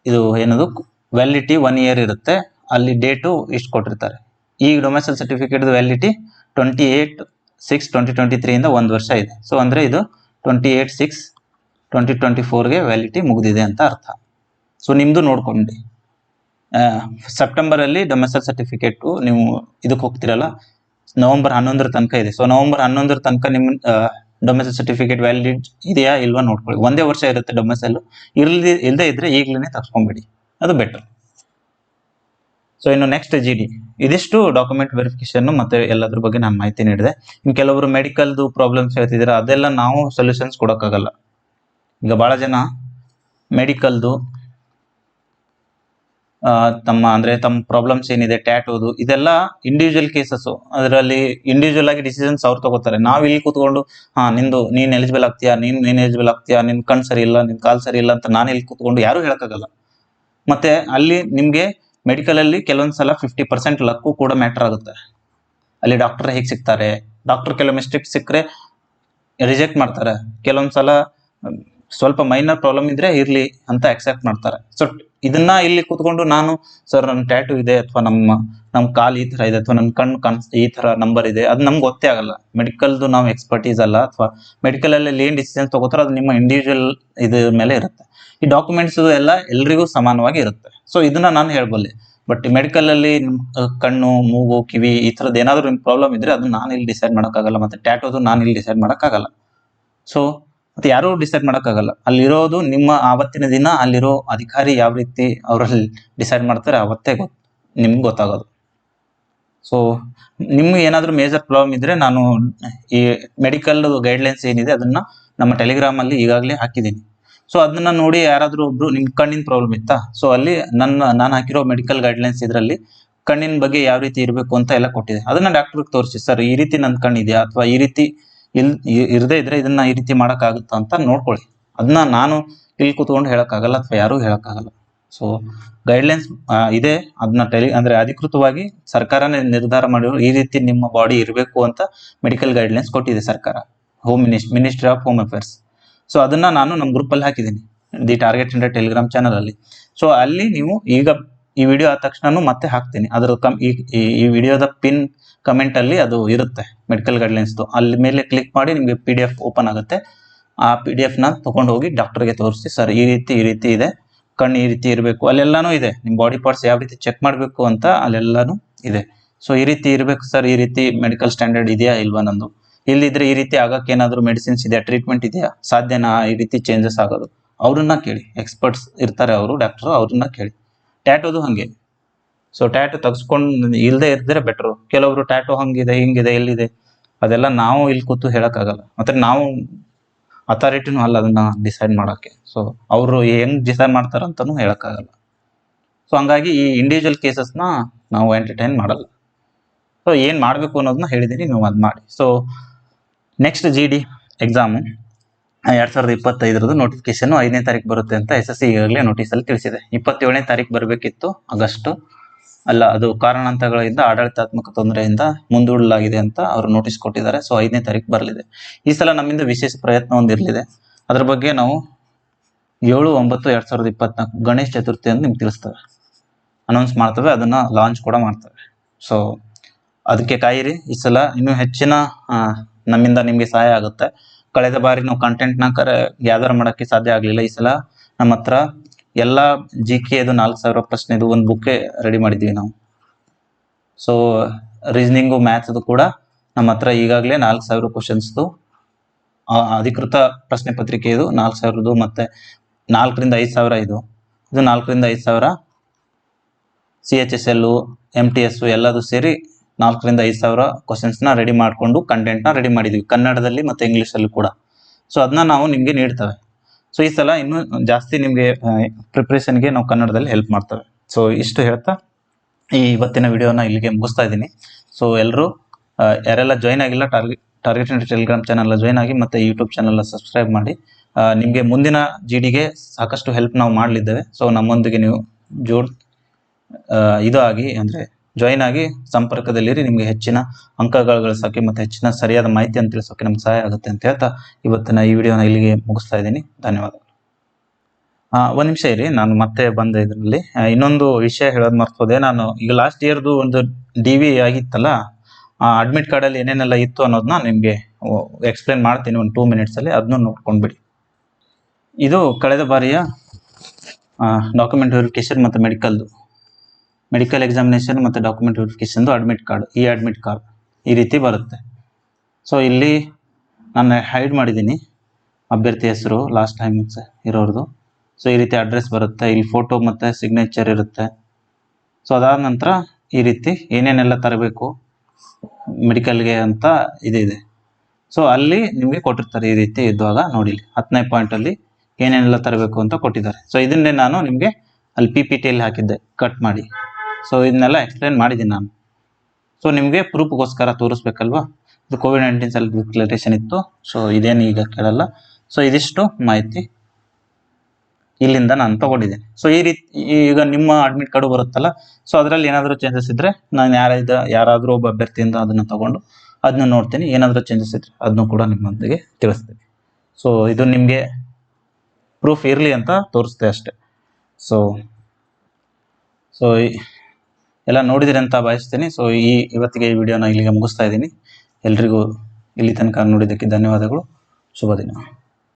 ಇದು ಏನದು? ವ್ಯಾಲಿಡಿಟಿ ಒನ್ ಇಯರ್ ಇರುತ್ತೆ. ಅಲ್ಲಿ ಡೇಟು ಇಷ್ಟು ಕೊಟ್ಟಿರ್ತಾರೆ. ಈ domicile certificate validity twenty eight six twenty twenty ತ್ರೀಯಿಂದ ಒಂದು ವರ್ಷ ಇದೆ. ಸೊ ಅಂದರೆ ಇದು twenty eight six twenty twenty ಫೋರ್ಗೆ validity ಮುಗಿದಿದೆ ಅಂತ ಅರ್ಥ. ಸೊ ನಿಮ್ಮದು ನೋಡ್ಕೊಂಡು. ಸೆಪ್ಟೆಂಬರಲ್ಲಿ ಡೊಮೆಸಲ್ ಸರ್ಟಿಫಿಕೇಟು ನೀವು ಇದಕ್ಕೆ ಹೋಗ್ತಿರಲ್ಲ? ನವಂಬರ್ ಹನ್ನೊಂದರ ತನಕ ಇದೆ. ಸೊ ನವಂಬರ್ ಹನ್ನೊಂದರ ತನಕ ನಿಮ್ಮ ಡೊಮೆಸೈಲ್ ಸರ್ಟಿಫಿಕೇಟ್ ವ್ಯಾಲಿಡ್ ಇದೆಯಾ ಇಲ್ವಾ ನೋಡ್ಕೊಳ್ಳಿ. ಒಂದೇ ವರ್ಷ ಇರುತ್ತೆ ಡೊಮೆಸೈಲ್ ಇರಲಿ ಇಲ್ಲದೇ ಇದ್ದರೆ ಈಗಲೇ ತಗ್ಸ್ಕೊಂಬಿಡಿ ಅದು ಬೆಟರ್ ಸೊ ಇನ್ನು ನೆಕ್ಸ್ಟ್ ಜಿ ಡಿ ಇದಿಷ್ಟು ಡಾಕ್ಯುಮೆಂಟ್ ವೆರಿಫಿಕೇಶನ್ ಮತ್ತೆ ಎಲ್ಲದ್ರ ಬಗ್ಗೆ ನಾನು ಮಾಹಿತಿ ನೀಡಿದೆ. ಇನ್ನು ಕೆಲವರು ಮೆಡಿಕಲ್ದು ಪ್ರಾಬ್ಲಮ್ಸ್ ಹೇಳ್ತಿದ್ದೀರಾ, ಅದೆಲ್ಲ ನಾವು ಸೊಲ್ಯೂಷನ್ಸ್ ಕೊಡೋಕ್ಕಾಗಲ್ಲ. ಈಗ ಭಾಳ ಜನ ಮೆಡಿಕಲ್ದು ತಮ್ಮ ಅಂದ್ರೆ ತಮ್ಮ ಪ್ರಾಬ್ಲಮ್ಸ್ ಏನಿದೆ ಟ್ಯಾಟೋದು ಇದೆಲ್ಲ ಇಂಡಿವಿಜುವಲ್ ಕೇಸಸ್ ಅದರಲ್ಲಿ ಇಂಡಿವಿಜುವಲ್ ಆಗಿ ಡಿಸಿಷನ್ಸ್ ಅವ್ರು ತಗೋತಾರೆ. ನಾವು ಇಲ್ಲಿ ಕೂತ್ಕೊಂಡು, ಹಾ, ನಿಂದು, ನೀನ್ ಎಲಿಜಿಬಲ್ ಆಗ್ತೀಯಾ? ನೀನ್ ನೀನ್ ಎಲಿಜಿಬಲ್ ಆಗ್ತೀಯಾ? ನಿನ್ ಕಣ್ಣು ಸರಿ ಇಲ್ಲ, ನಿನ್ ಕಾಲ್ ಸರಿ ಇಲ್ಲ ಅಂತ ನಾನು ಇಲ್ಲಿ ಕೂತ್ಕೊಂಡು ಯಾರು ಹೇಳಕ್ಕಾಗಲ್ಲ. ಮತ್ತೆ ಅಲ್ಲಿ ನಿಮ್ಗೆ ಮೆಡಿಕಲ್ ಅಲ್ಲಿ ಕೆಲವೊಂದ್ಸಲ ಫಿಫ್ಟಿ ಪರ್ಸೆಂಟ್ ಲಕ್ಕು ಕೂಡ ಮ್ಯಾಟರ್ ಆಗುತ್ತೆ. ಅಲ್ಲಿ ಡಾಕ್ಟರ್ ಹೇಗೆ ಸಿಗ್ತಾರೆ? ಡಾಕ್ಟರ್ ಕೆಲವು ಮಿಸ್ಟೇಕ್ ಸಿಕ್ಕರೆ ರಿಜೆಕ್ಟ್ ಮಾಡ್ತಾರೆ. ಕೆಲವೊಂದ್ಸಲ ಸಲ ಸ್ವಲ್ಪ ಮೈನರ್ ಪ್ರಾಬ್ಲಮ್ ಇದ್ರೆ ಇರ್ಲಿ ಅಂತ ಅಕ್ಸೆಪ್ಟ್ ಮಾಡ್ತಾರೆ. ಸೊ ಇದನ್ನ ಇಲ್ಲಿ ಕೂತ್ಕೊಂಡು ನಾನು, ಸರ್ ನನ್ನ ಟ್ಯಾಟು ಇದೆ ಅಥವಾ ನಮ್ಮ ನಮ್ಮ ಕಾಲು ಈ ತರ ಇದೆ ಅಥವಾ ನನ್ನ ಕಣ್ಣು ಕಾಣ್ ಈ ತರ ನಂಬರ್ ಇದೆ. ಅದು ನಮ್ಗೆ ಗೊತ್ತೇ ಆಗಲ್ಲ. ಮೆಡಿಕಲ್ದು ನಾವು ಎಕ್ಸ್ಪರ್ಟೀಸ್ ಅಲ್ಲ ಅಥವಾ ಮೆಡಿಕಲ್ ಅಲ್ಲಿ ಏನ್ ಡಿಸಿಷನ್ ತಗೋತಾರೋ ಅದು ನಿಮ್ಮ ಇಂಡಿವಿಜುವಲ್ ಇದ್ರ ಮೇಲೆ ಇರುತ್ತೆ. ಈ ಡಾಕ್ಯುಮೆಂಟ್ಸ್ ಎಲ್ಲ ಎಲ್ರಿಗೂ ಸಮಾನವಾಗಿ ಇರುತ್ತೆ. ಸೊ ಇದನ್ನ ನಾನು ಹೇಳ್ಬಲ್ಲೆ. ಬಟ್ ಮೆಡಿಕಲ್ ಅಲ್ಲಿ ಕಣ್ಣು, ಮೂಗು, ಕಿವಿ ಈ ತರದ್ ಏನಾದ್ರು ಪ್ರಾಬ್ಲಮ್ ಇದ್ರೆ ಅದನ್ನ ನಾನು ಇಲ್ಲಿ ಡಿಸೈಡ್ ಮಾಡಕ್ಕಾಗಲ್ಲ ಮತ್ತೆ ಟ್ಯಾಟೋದು ನಾನು ಇಲ್ಲಿ ಡಿಸೈಡ್ ಮಾಡಕ್ಕಾಗಲ್ಲ. ಸೊ ಮತ್ತೆ ಯಾರು ಡಿಸೈಡ್ ಮಾಡೋಕ್ಕಾಗಲ್ಲ. ಅಲ್ಲಿರೋದು ನಿಮ್ಮ ಆವತ್ತಿನ ದಿನ, ಅಲ್ಲಿರೋ ಅಧಿಕಾರಿ ಯಾವ ರೀತಿ ಅವರಲ್ಲಿ ಡಿಸೈಡ್ ಮಾಡ್ತಾರೆ ಅವತ್ತೇ ಗೊತ್ತು ನಿಮ್ಗೆ ಗೊತ್ತಾಗೋದು. ಸೊ ನಿಮ್ಗೆ ಏನಾದರೂ ಮೇಜರ್ ಪ್ರಾಬ್ಲಮ್ ಇದ್ರೆ ನಾನು ಈ ಮೆಡಿಕಲ್ ಗೈಡ್ಲೈನ್ಸ್ ಏನಿದೆ ಅದನ್ನ ನಮ್ಮ ಟೆಲಿಗ್ರಾಮ್ ಅಲ್ಲಿ ಈಗಾಗಲೇ ಹಾಕಿದ್ದೀನಿ. ಸೊ ಅದನ್ನ ನೋಡಿ ಯಾರಾದ್ರೂ ಒಬ್ರು ನಿಮ್ ಕಣ್ಣಿನ ಪ್ರಾಬ್ಲಮ್ ಇತ್ತಾ? ಸೊ ಅಲ್ಲಿ ನನ್ನ, ನಾನು ಹಾಕಿರೋ ಮೆಡಿಕಲ್ ಗೈಡ್ಲೈನ್ಸ್ ಇದರಲ್ಲಿ ಕಣ್ಣಿನ ಬಗ್ಗೆ ಯಾವ ರೀತಿ ಇರಬೇಕು ಅಂತ ಎಲ್ಲ ಕೊಟ್ಟಿದೆ. ಅದನ್ನ ಡಾಕ್ಟರ್ಗೆ ತೋರಿಸಿ, ಸರ್, ಈ ರೀತಿ ನನ್ನ ಕಣ್ಣಿದೆಯಾ? ಅಥವಾ ಈ ರೀತಿ ಇಲ್ ಇರದೇ ಇದ್ರೆ ಇದನ್ನ ಈ ರೀತಿ ಮಾಡೋಕ್ಕಾಗುತ್ತಾ ಅಂತ ನೋಡ್ಕೊಳ್ಳಿ. ಅದನ್ನ ನಾನು ಇಲ್ಲಿ ಕೂತ್ಕೊಂಡು ಹೇಳೋಕ್ಕಾಗಲ್ಲ ಅಥವಾ ಯಾರೂ ಹೇಳೋಕ್ಕಾಗಲ್ಲ. ಸೊ ಗೈಡ್ಲೈನ್ಸ್ ಇದೆ. ಅದನ್ನ ಟೆಲಿ ಅಂದ್ರೆ ಅಧಿಕೃತವಾಗಿ ಸರ್ಕಾರನೇ ನಿರ್ಧಾರ ಮಾಡಿರೋ ಈ ರೀತಿ ನಿಮ್ಮ ಬಾಡಿ ಇರಬೇಕು ಅಂತ ಮೆಡಿಕಲ್ ಗೈಡ್ಲೈನ್ಸ್ ಕೊಟ್ಟಿದೆ ಸರ್ಕಾರ. Home minis ministry of home affairs so ಅದನ್ನ ನಾನು ನಮ್ಮ ಗ್ರೂಪಲ್ಲಿ ಹಾಕಿದ್ದೀನಿ. ದಿ ಟಾರ್ಗೆಟ್ ಇಂಡಿಯಾ ಟೆಲಿಗ್ರಾಮ್ ಚಾನಲಲ್ಲಿ ಸೊ ಅಲ್ಲಿ ನೀವು ಈಗ ಈ ವಿಡಿಯೋ ಆದ ತಕ್ಷಣ ಮತ್ತೆ ಹಾಕ್ತೀನಿ. ಅದರ ಕಮ್, ಈ, ಈ- ಈ ವಿಡಿಯೋದ ಪಿನ್ ಕಮೆಂಟ್ ಅಲ್ಲಿ ಅದು ಇರುತ್ತೆ ಮೆಡಿಕಲ್ ಗೈಡ್ಲೈನ್ಸ್ದು ಅಲ್ಲಿ ಮೇಲೆ ಕ್ಲಿಕ್ ಮಾಡಿ ನಿಮಗೆ ಪಿ ಡಿ ಎಫ್ ಓಪನ್ ಆಗುತ್ತೆ. ಆ ಪಿ ಡಿ ಎಫ್ನ ತೊಗೊಂಡು ಹೋಗಿ ಡಾಕ್ಟರ್ಗೆ ತೋರಿಸಿ, ಸರ್, ಈ ರೀತಿ ಈ ರೀತಿ ಇದೆ, ಕಣ್ಣು ಈ ರೀತಿ ಇರಬೇಕು, ಅಲ್ಲೆಲ್ಲಾನು ಇದೆ ನಿಮ್ಮ ಬಾಡಿ ಪಾರ್ಟ್ಸ್ ಯಾವ ರೀತಿ ಚೆಕ್ ಮಾಡಬೇಕು ಅಂತ ಅಲ್ಲೆಲ್ಲಾನು ಇದೆ. ಸೊ ಈ ರೀತಿ ಇರಬೇಕು, ಸರ್, ಈ ರೀತಿ ಮೆಡಿಕಲ್ ಸ್ಟ್ಯಾಂಡರ್ಡ್ ಇದೆಯಾ ಇಲ್ವಾ ನಂದು? ಇಲ್ಲಿದ್ರೆ ಈ ರೀತಿ ಆಗಕ್ಕೆ ಏನಾದರೂ ಮೆಡಿಸಿನ್ಸ್ ಇದೆಯಾ ಟ್ರೀಟ್ಮೆಂಟ್ ಇದೆಯಾ? ಸಾಧ್ಯನಾ ಈ ರೀತಿ ಚೇಂಜಸ್ ಆಗೋದು? ಅವ್ರನ್ನ ಕೇಳಿ ಎಕ್ಸ್ಪರ್ಟ್ಸ್ ಇರ್ತಾರೆ ಅವರು ಡಾಕ್ಟರ್ ಅವ್ರನ್ನ ಕೇಳಿ. ಟ್ಯಾಟೋದು ಹಂಗೆ. ಸೊ ಟ್ಯಾಟು ತೆಗೆಸ್ಕೊಂಡು ಇಲ್ಲದೆ ಇದ್ದರೆ ಬೆಟ್ರು ಕೆಲವರು ಟ್ಯಾಟು ಹಂಗಿದೆ, ಹಿಂಗಿದೆ, ಎಲ್ಲಿದೆ, ಅದೆಲ್ಲ ನಾವು ಇಲ್ಲಿ ಕೂತು ಹೇಳೋಕ್ಕಾಗಲ್ಲ. ಮತ್ತೆ ನಾವು ಅಥಾರಿಟಿನೂ ಅಲ್ಲ ಅದನ್ನ ಡಿಸೈಡ್ ಮಾಡೋಕ್ಕೆ. ಸೊ ಅವರು ಹೆಂಗ್ ಡಿಸೈಡ್ ಮಾಡ್ತಾರಂತನೂ ಹೇಳೋಕ್ಕಾಗಲ್ಲ. ಸೊ ಹಂಗಾಗಿ ಈ ಇಂಡಿವಿಜುವಲ್ ಕೇಸಸ್ನ ನಾವು ಎಂಟರ್ಟೈನ್ ಮಾಡಲ್ಲ. ಸೊ ಏನು ಮಾಡಬೇಕು ಅನ್ನೋದನ್ನ ಹೇಳಿದ್ದೀನಿ ನೀವು ಅದು ಮಾಡಿ. So next G D exam ಎರಡು ಸಾವಿರದ ಇಪ್ಪತ್ತೈದರದ್ದು ನೋಟಿಫಿಕೇಶನ್ ಐದನೇ ತಾರೀಕು ಬರುತ್ತೆ ಅಂತ ಎಸ್ ಎಸ್ ಸಿ ಈಗಾಗಲೇ ನೋಟಿಸಲ್ಲಿ ತಿಳಿಸಿದೆ. ಇಪ್ಪತ್ತೇಳನೇ ತಾರೀಕು ಬರಬೇಕಿತ್ತು ಆಗಸ್ಟ್. ಅಲ್ಲ, ಅದು ಕಾರಣಾಂತರಗಳಿಂದ ಆಡಳಿತಾತ್ಮಕ ತೊಂದರೆಯಿಂದ ಮುಂದೂಡಲಾಗಿದೆ ಅಂತ ಅವರು ನೋಟಿಸ್ ಕೊಟ್ಟಿದ್ದಾರೆ. ಸೊ ಐದನೇ ತಾರೀಕು ಬರಲಿದೆ. ಈ ಸಲ ನಮ್ಮಿಂದ ವಿಶೇಷ ಪ್ರಯತ್ನ ಒಂದಿರಲಿದೆ ಅದರ ಬಗ್ಗೆ ನಾವು ಏಳು, ಒಂಬತ್ತು, ಎರಡು ಸಾವಿರದ ಇಪ್ಪತ್ನಾಲ್ಕು ಗಣೇಶ ಚತುರ್ಥಿ ಅಂತ ನಿಮ್ಗೆ ತಿಳಿಸ್ತೇವೆ. ಅನೌನ್ಸ್ ಮಾಡ್ತವೆ, ಅದನ್ನ ಲಾಂಚ್ ಕೂಡ ಮಾಡ್ತವೆ. ಸೊ ಅದಕ್ಕೆ ಕಾಯಿರಿ, ಈ ಸಲ ಇನ್ನೂ ಹೆಚ್ಚಿನ ನಮ್ಮಿಂದ ನಿಮಗೆ ಸಹಾಯ ಆಗುತ್ತೆ. ಕಳೆದ ಬಾರಿ ನಾವು ಕಂಟೆಂಟ್ನ ಕರೆ ಗ್ಯಾದರ್ ಮಾಡೋಕ್ಕೆ ಸಾಧ್ಯ ಆಗಲಿಲ್ಲ. ಈ ಸಲ ನಮ್ಮ ಹತ್ರ ಎಲ್ಲ ಜಿ ಕೆ ಅದು ನಾಲ್ಕು ಸಾವಿರ ಪ್ರಶ್ನೆದು ಒಂದು ಬುಕ್ಕೆ ರೆಡಿ ಮಾಡಿದ್ದೀವಿ ನಾವು. ಸೊ ರೀಸನಿಂಗು ಮ್ಯಾಥ್ದು ಕೂಡ ನಮ್ಮ ಹತ್ರ ಈಗಾಗಲೇ ನಾಲ್ಕು ಸಾವಿರ ಕ್ವಶನ್ಸ್ದು ಅಧಿಕೃತ ಪ್ರಶ್ನೆ ಪತ್ರಿಕೆ ಇದು ನಾಲ್ಕು ಸಾವಿರದ್ದು ಮತ್ತೆ ನಾಲ್ಕರಿಂದ ಐದು ಸಾವಿರ ಇದು. ಇದು ನಾಲ್ಕರಿಂದ ಐದು ಸಾವಿರ. C H S L M T S ಎಲ್ಲದು ಸೇರಿ ನಾಲ್ಕರಿಂದ ಐದು ಸಾವಿರ ಕ್ವಶನ್ಸ್ನ ರೆಡಿ ಮಾಡಿಕೊಂಡು ಕಂಟೆಂಟ್ನ ರೆಡಿ ಮಾಡಿದ್ವಿ ಕನ್ನಡದಲ್ಲಿ ಮತ್ತು ಇಂಗ್ಲೀಷಲ್ಲೂ ಕೂಡ. ಸೊ ಅದನ್ನ ನಾವು ನಿಮಗೆ ನೀಡ್ತೇವೆ. ಸೊ ಈ ಸಲ ಇನ್ನೂ ಜಾಸ್ತಿ ನಿಮಗೆ ಪ್ರಿಪ್ರೇಷನ್ಗೆ ನಾವು ಕನ್ನಡದಲ್ಲಿ ಹೆಲ್ಪ್ ಮಾಡ್ತೇವೆ. ಸೊ ಇಷ್ಟು ಹೇಳ್ತಾ, ಈ ಇವತ್ತಿನ ವಿಡಿಯೋನ ಇಲ್ಲಿಗೆ ಮುಗಿಸ್ತಾ ಇದ್ದೀನಿ. ಸೊ ಎಲ್ಲರೂ ಯಾರೆಲ್ಲ ಜಾಯ್ನ್ ಆಗಿಲ್ಲ target target telegram channel join ಆಗಿ ಮತ್ತು ಯೂಟ್ಯೂಬ್ ಚಾನಲ್ ಸಬ್ಸ್ಕ್ರೈಬ್ ಮಾಡಿ ನಿಮಗೆ ಮುಂದಿನ ಜಿ ಡಿಗೆ ಸಾಕಷ್ಟು ಹೆಲ್ಪ್ ನಾವು ಮಾಡಲಿದ್ದೇವೆ. ಸೊ ನಮ್ಮೊಂದಿಗೆ ನೀವು ಜೋಡ್ ಇದು ಆಗಿ, ಅಂದರೆ ಜಾಯಿನ್ ಆಗಿ ಸಂಪರ್ಕದಲ್ಲಿರಿ, ನಿಮಗೆ ಹೆಚ್ಚಿನ ಅಂಕಗಳು ಗಳಿಸೋಕೆ ಮತ್ತು ಹೆಚ್ಚಿನ ಸರಿಯಾದ ಮಾಹಿತಿಯನ್ನು ತಿಳಿಸೋಕೆ ನಮ್ಗೆ ಸಹಾಯ ಆಗುತ್ತೆ ಅಂತ ಹೇಳ್ತಾ ಇವತ್ತಿನ ಈ ವಿಡಿಯೋನ ಇಲ್ಲಿಗೆ ಮುಗಿಸ್ತಾ ಇದ್ದೀನಿ. ಧನ್ಯವಾದ ಒಂದು ಒಂದ್ ನಿಮಿಷ ಇರಿ, ನಾನು ಮತ್ತೆ ಬಂದ ಇದರಲ್ಲಿ. ಇನ್ನೊಂದು ವಿಷಯ ಹೇಳೋದು ಮರ್ತೋದೆ. ನಾನು ಈಗ ಲಾಸ್ಟ್ ಇಯರ್ದು ಒಂದು ಡಿ ವಿ ಆಗಿತ್ತಲ್ಲ ಅಡ್ಮಿಟ್ ಕಾರ್ಡಲ್ಲಿ ಏನೇನೆಲ್ಲ ಇತ್ತು ಅನ್ನೋದನ್ನ ನಿಮಗೆ ಎಕ್ಸ್ಪ್ಲೇನ್ ಮಾಡ್ತೀನಿ ಒಂದು ಟೂ ಮಿನಿಟ್ಸಲ್ಲಿ ಅದನ್ನು ನೋಡ್ಕೊಂಡ್ಬಿಡಿ. ಇದು ಕಳೆದ ಬಾರಿಯ ಡಾಕ್ಯುಮೆಂಟ್ ವೆರಿಫಿಕೇಶನ್ ಮತ್ತು ಮೆಡಿಕಲ್ದು ಮೆಡಿಕಲ್ ಎಕ್ಸಾಮಿನೇಷನ್ ಮತ್ತು ಡಾಕ್ಯುಮೆಂಟ್ ವೆರಿಫಿಕೇಶನ್ದು ಅಡ್ಮಿಟ್ ಕಾರ್ಡ್ ಈ ಅಡ್ಮಿಟ್ ಕಾರ್ಡ್ ಈ ರೀತಿ ಬರುತ್ತೆ. ಸೊ ಇಲ್ಲಿ ನಾನು ಹೈಡ್ ಮಾಡಿದ್ದೀನಿ ಅಭ್ಯರ್ಥಿ ಹೆಸರು ಲಾಸ್ಟ್ ಟೈಮ್ ಇರೋರ್ದು. ಸೊ ಈ ರೀತಿ ಅಡ್ರೆಸ್ ಬರುತ್ತೆ, ಇಲ್ಲಿ ಫೋಟೋ ಮತ್ತು ಸಿಗ್ನೇಚರ್ ಇರುತ್ತೆ. ಸೊ ಅದಾದ ನಂತರ ಈ ರೀತಿ ಏನೇನೆಲ್ಲ ತರಬೇಕು ಮೆಡಿಕಲ್ಗೆ ಅಂತ ಇದಿದೆ ಸೊ ಅಲ್ಲಿ ನಿಮಗೆ ಕೊಟ್ಟಿರ್ತಾರೆ ಈ ರೀತಿ ಇದ್ದಾಗ ನೋಡಿ ಹತ್ತನೇ ಪಾಯಿಂಟಲ್ಲಿ ಏನೇನೆಲ್ಲ ತರಬೇಕು ಅಂತ ಕೊಟ್ಟಿದ್ದಾರೆ. ಸೊ ಇದನ್ನೇ ನಾನು ನಿಮಗೆ ಅಲ್ಲಿ ಪಿ ಪಿ ಟಿಯಲ್ಲಿ ಹಾಕಿದ್ದೆ ಕಟ್ ಮಾಡಿ. ಸೊ ಇದನ್ನೆಲ್ಲ ಎಕ್ಸ್ಪ್ಲೈನ್ ಮಾಡಿದ್ದೀನಿ ನಾನು. ಸೊ ನಿಮಗೆ ಪ್ರೂಫ್ಗೋಸ್ಕರ ತೋರಿಸ್ಬೇಕಲ್ವಾ? ಇದು ಕೋವಿಡ್ ನೈನ್ಟೀನ್ ಸೆಲ್ಫ್ ಡಿಕ್ಲರೇಷನ್ ಇತ್ತು. ಸೊ ಇದೇನು ಈಗ ಕೇಳಲ್ಲ. ಸೊ ಇದಿಷ್ಟು ಮಾಹಿತಿ ಇಲ್ಲಿಂದ ನಾನು ತಗೊಂಡಿದ್ದೀನಿ ಸೊ ಈ ರೀತಿ, ಈಗ ನಿಮ್ಮ ಅಡ್ಮಿಟ್ ಕಾರ್ಡು ಬರುತ್ತಲ್ಲ ಸೊ ಅದರಲ್ಲಿ ಏನಾದರೂ ಚೇಂಜಸ್ ಇದ್ರೆ ನಾನು ಯಾರಿದ್ದ ಯಾರಾದರೂ ಒಬ್ಬ ಅಭ್ಯರ್ಥಿಯಿಂದ ಅದನ್ನು ತಗೊಂಡು ಅದನ್ನ ನೋಡ್ತೀನಿ. ಏನಾದರೂ ಚೇಂಜಸ್ ಇದ್ದರೆ ಅದನ್ನು ಕೂಡ ನಿಮ್ಮೊಂದಿಗೆ ತಿಳಿಸ್ತೀನಿ. ಸೊ ಇದು ನಿಮಗೆ ಪ್ರೂಫ್ ಇರಲಿ ಅಂತ ತೋರಿಸ್ತೆ ಅಷ್ಟೆ. ಸೊ ಸೊ ಎಲ್ಲ ನೋಡಿದಿರಿ ಅಂತ ಭಾವಿಸ್ತೀನಿ. ಸೊ ಈ ಇವತ್ತಿಗೆ ಈ ವಿಡಿಯೋನ ಇಲ್ಲಿಗೆ ಮುಗಿಸ್ತಾ ಇದ್ದೀನಿ. ಎಲ್ರಿಗೂ ಇಲ್ಲಿ ತನಕ ನೋಡಿದ್ದಕ್ಕೆ ಧನ್ಯವಾದಗಳು. ಶುಭ ದಿನ.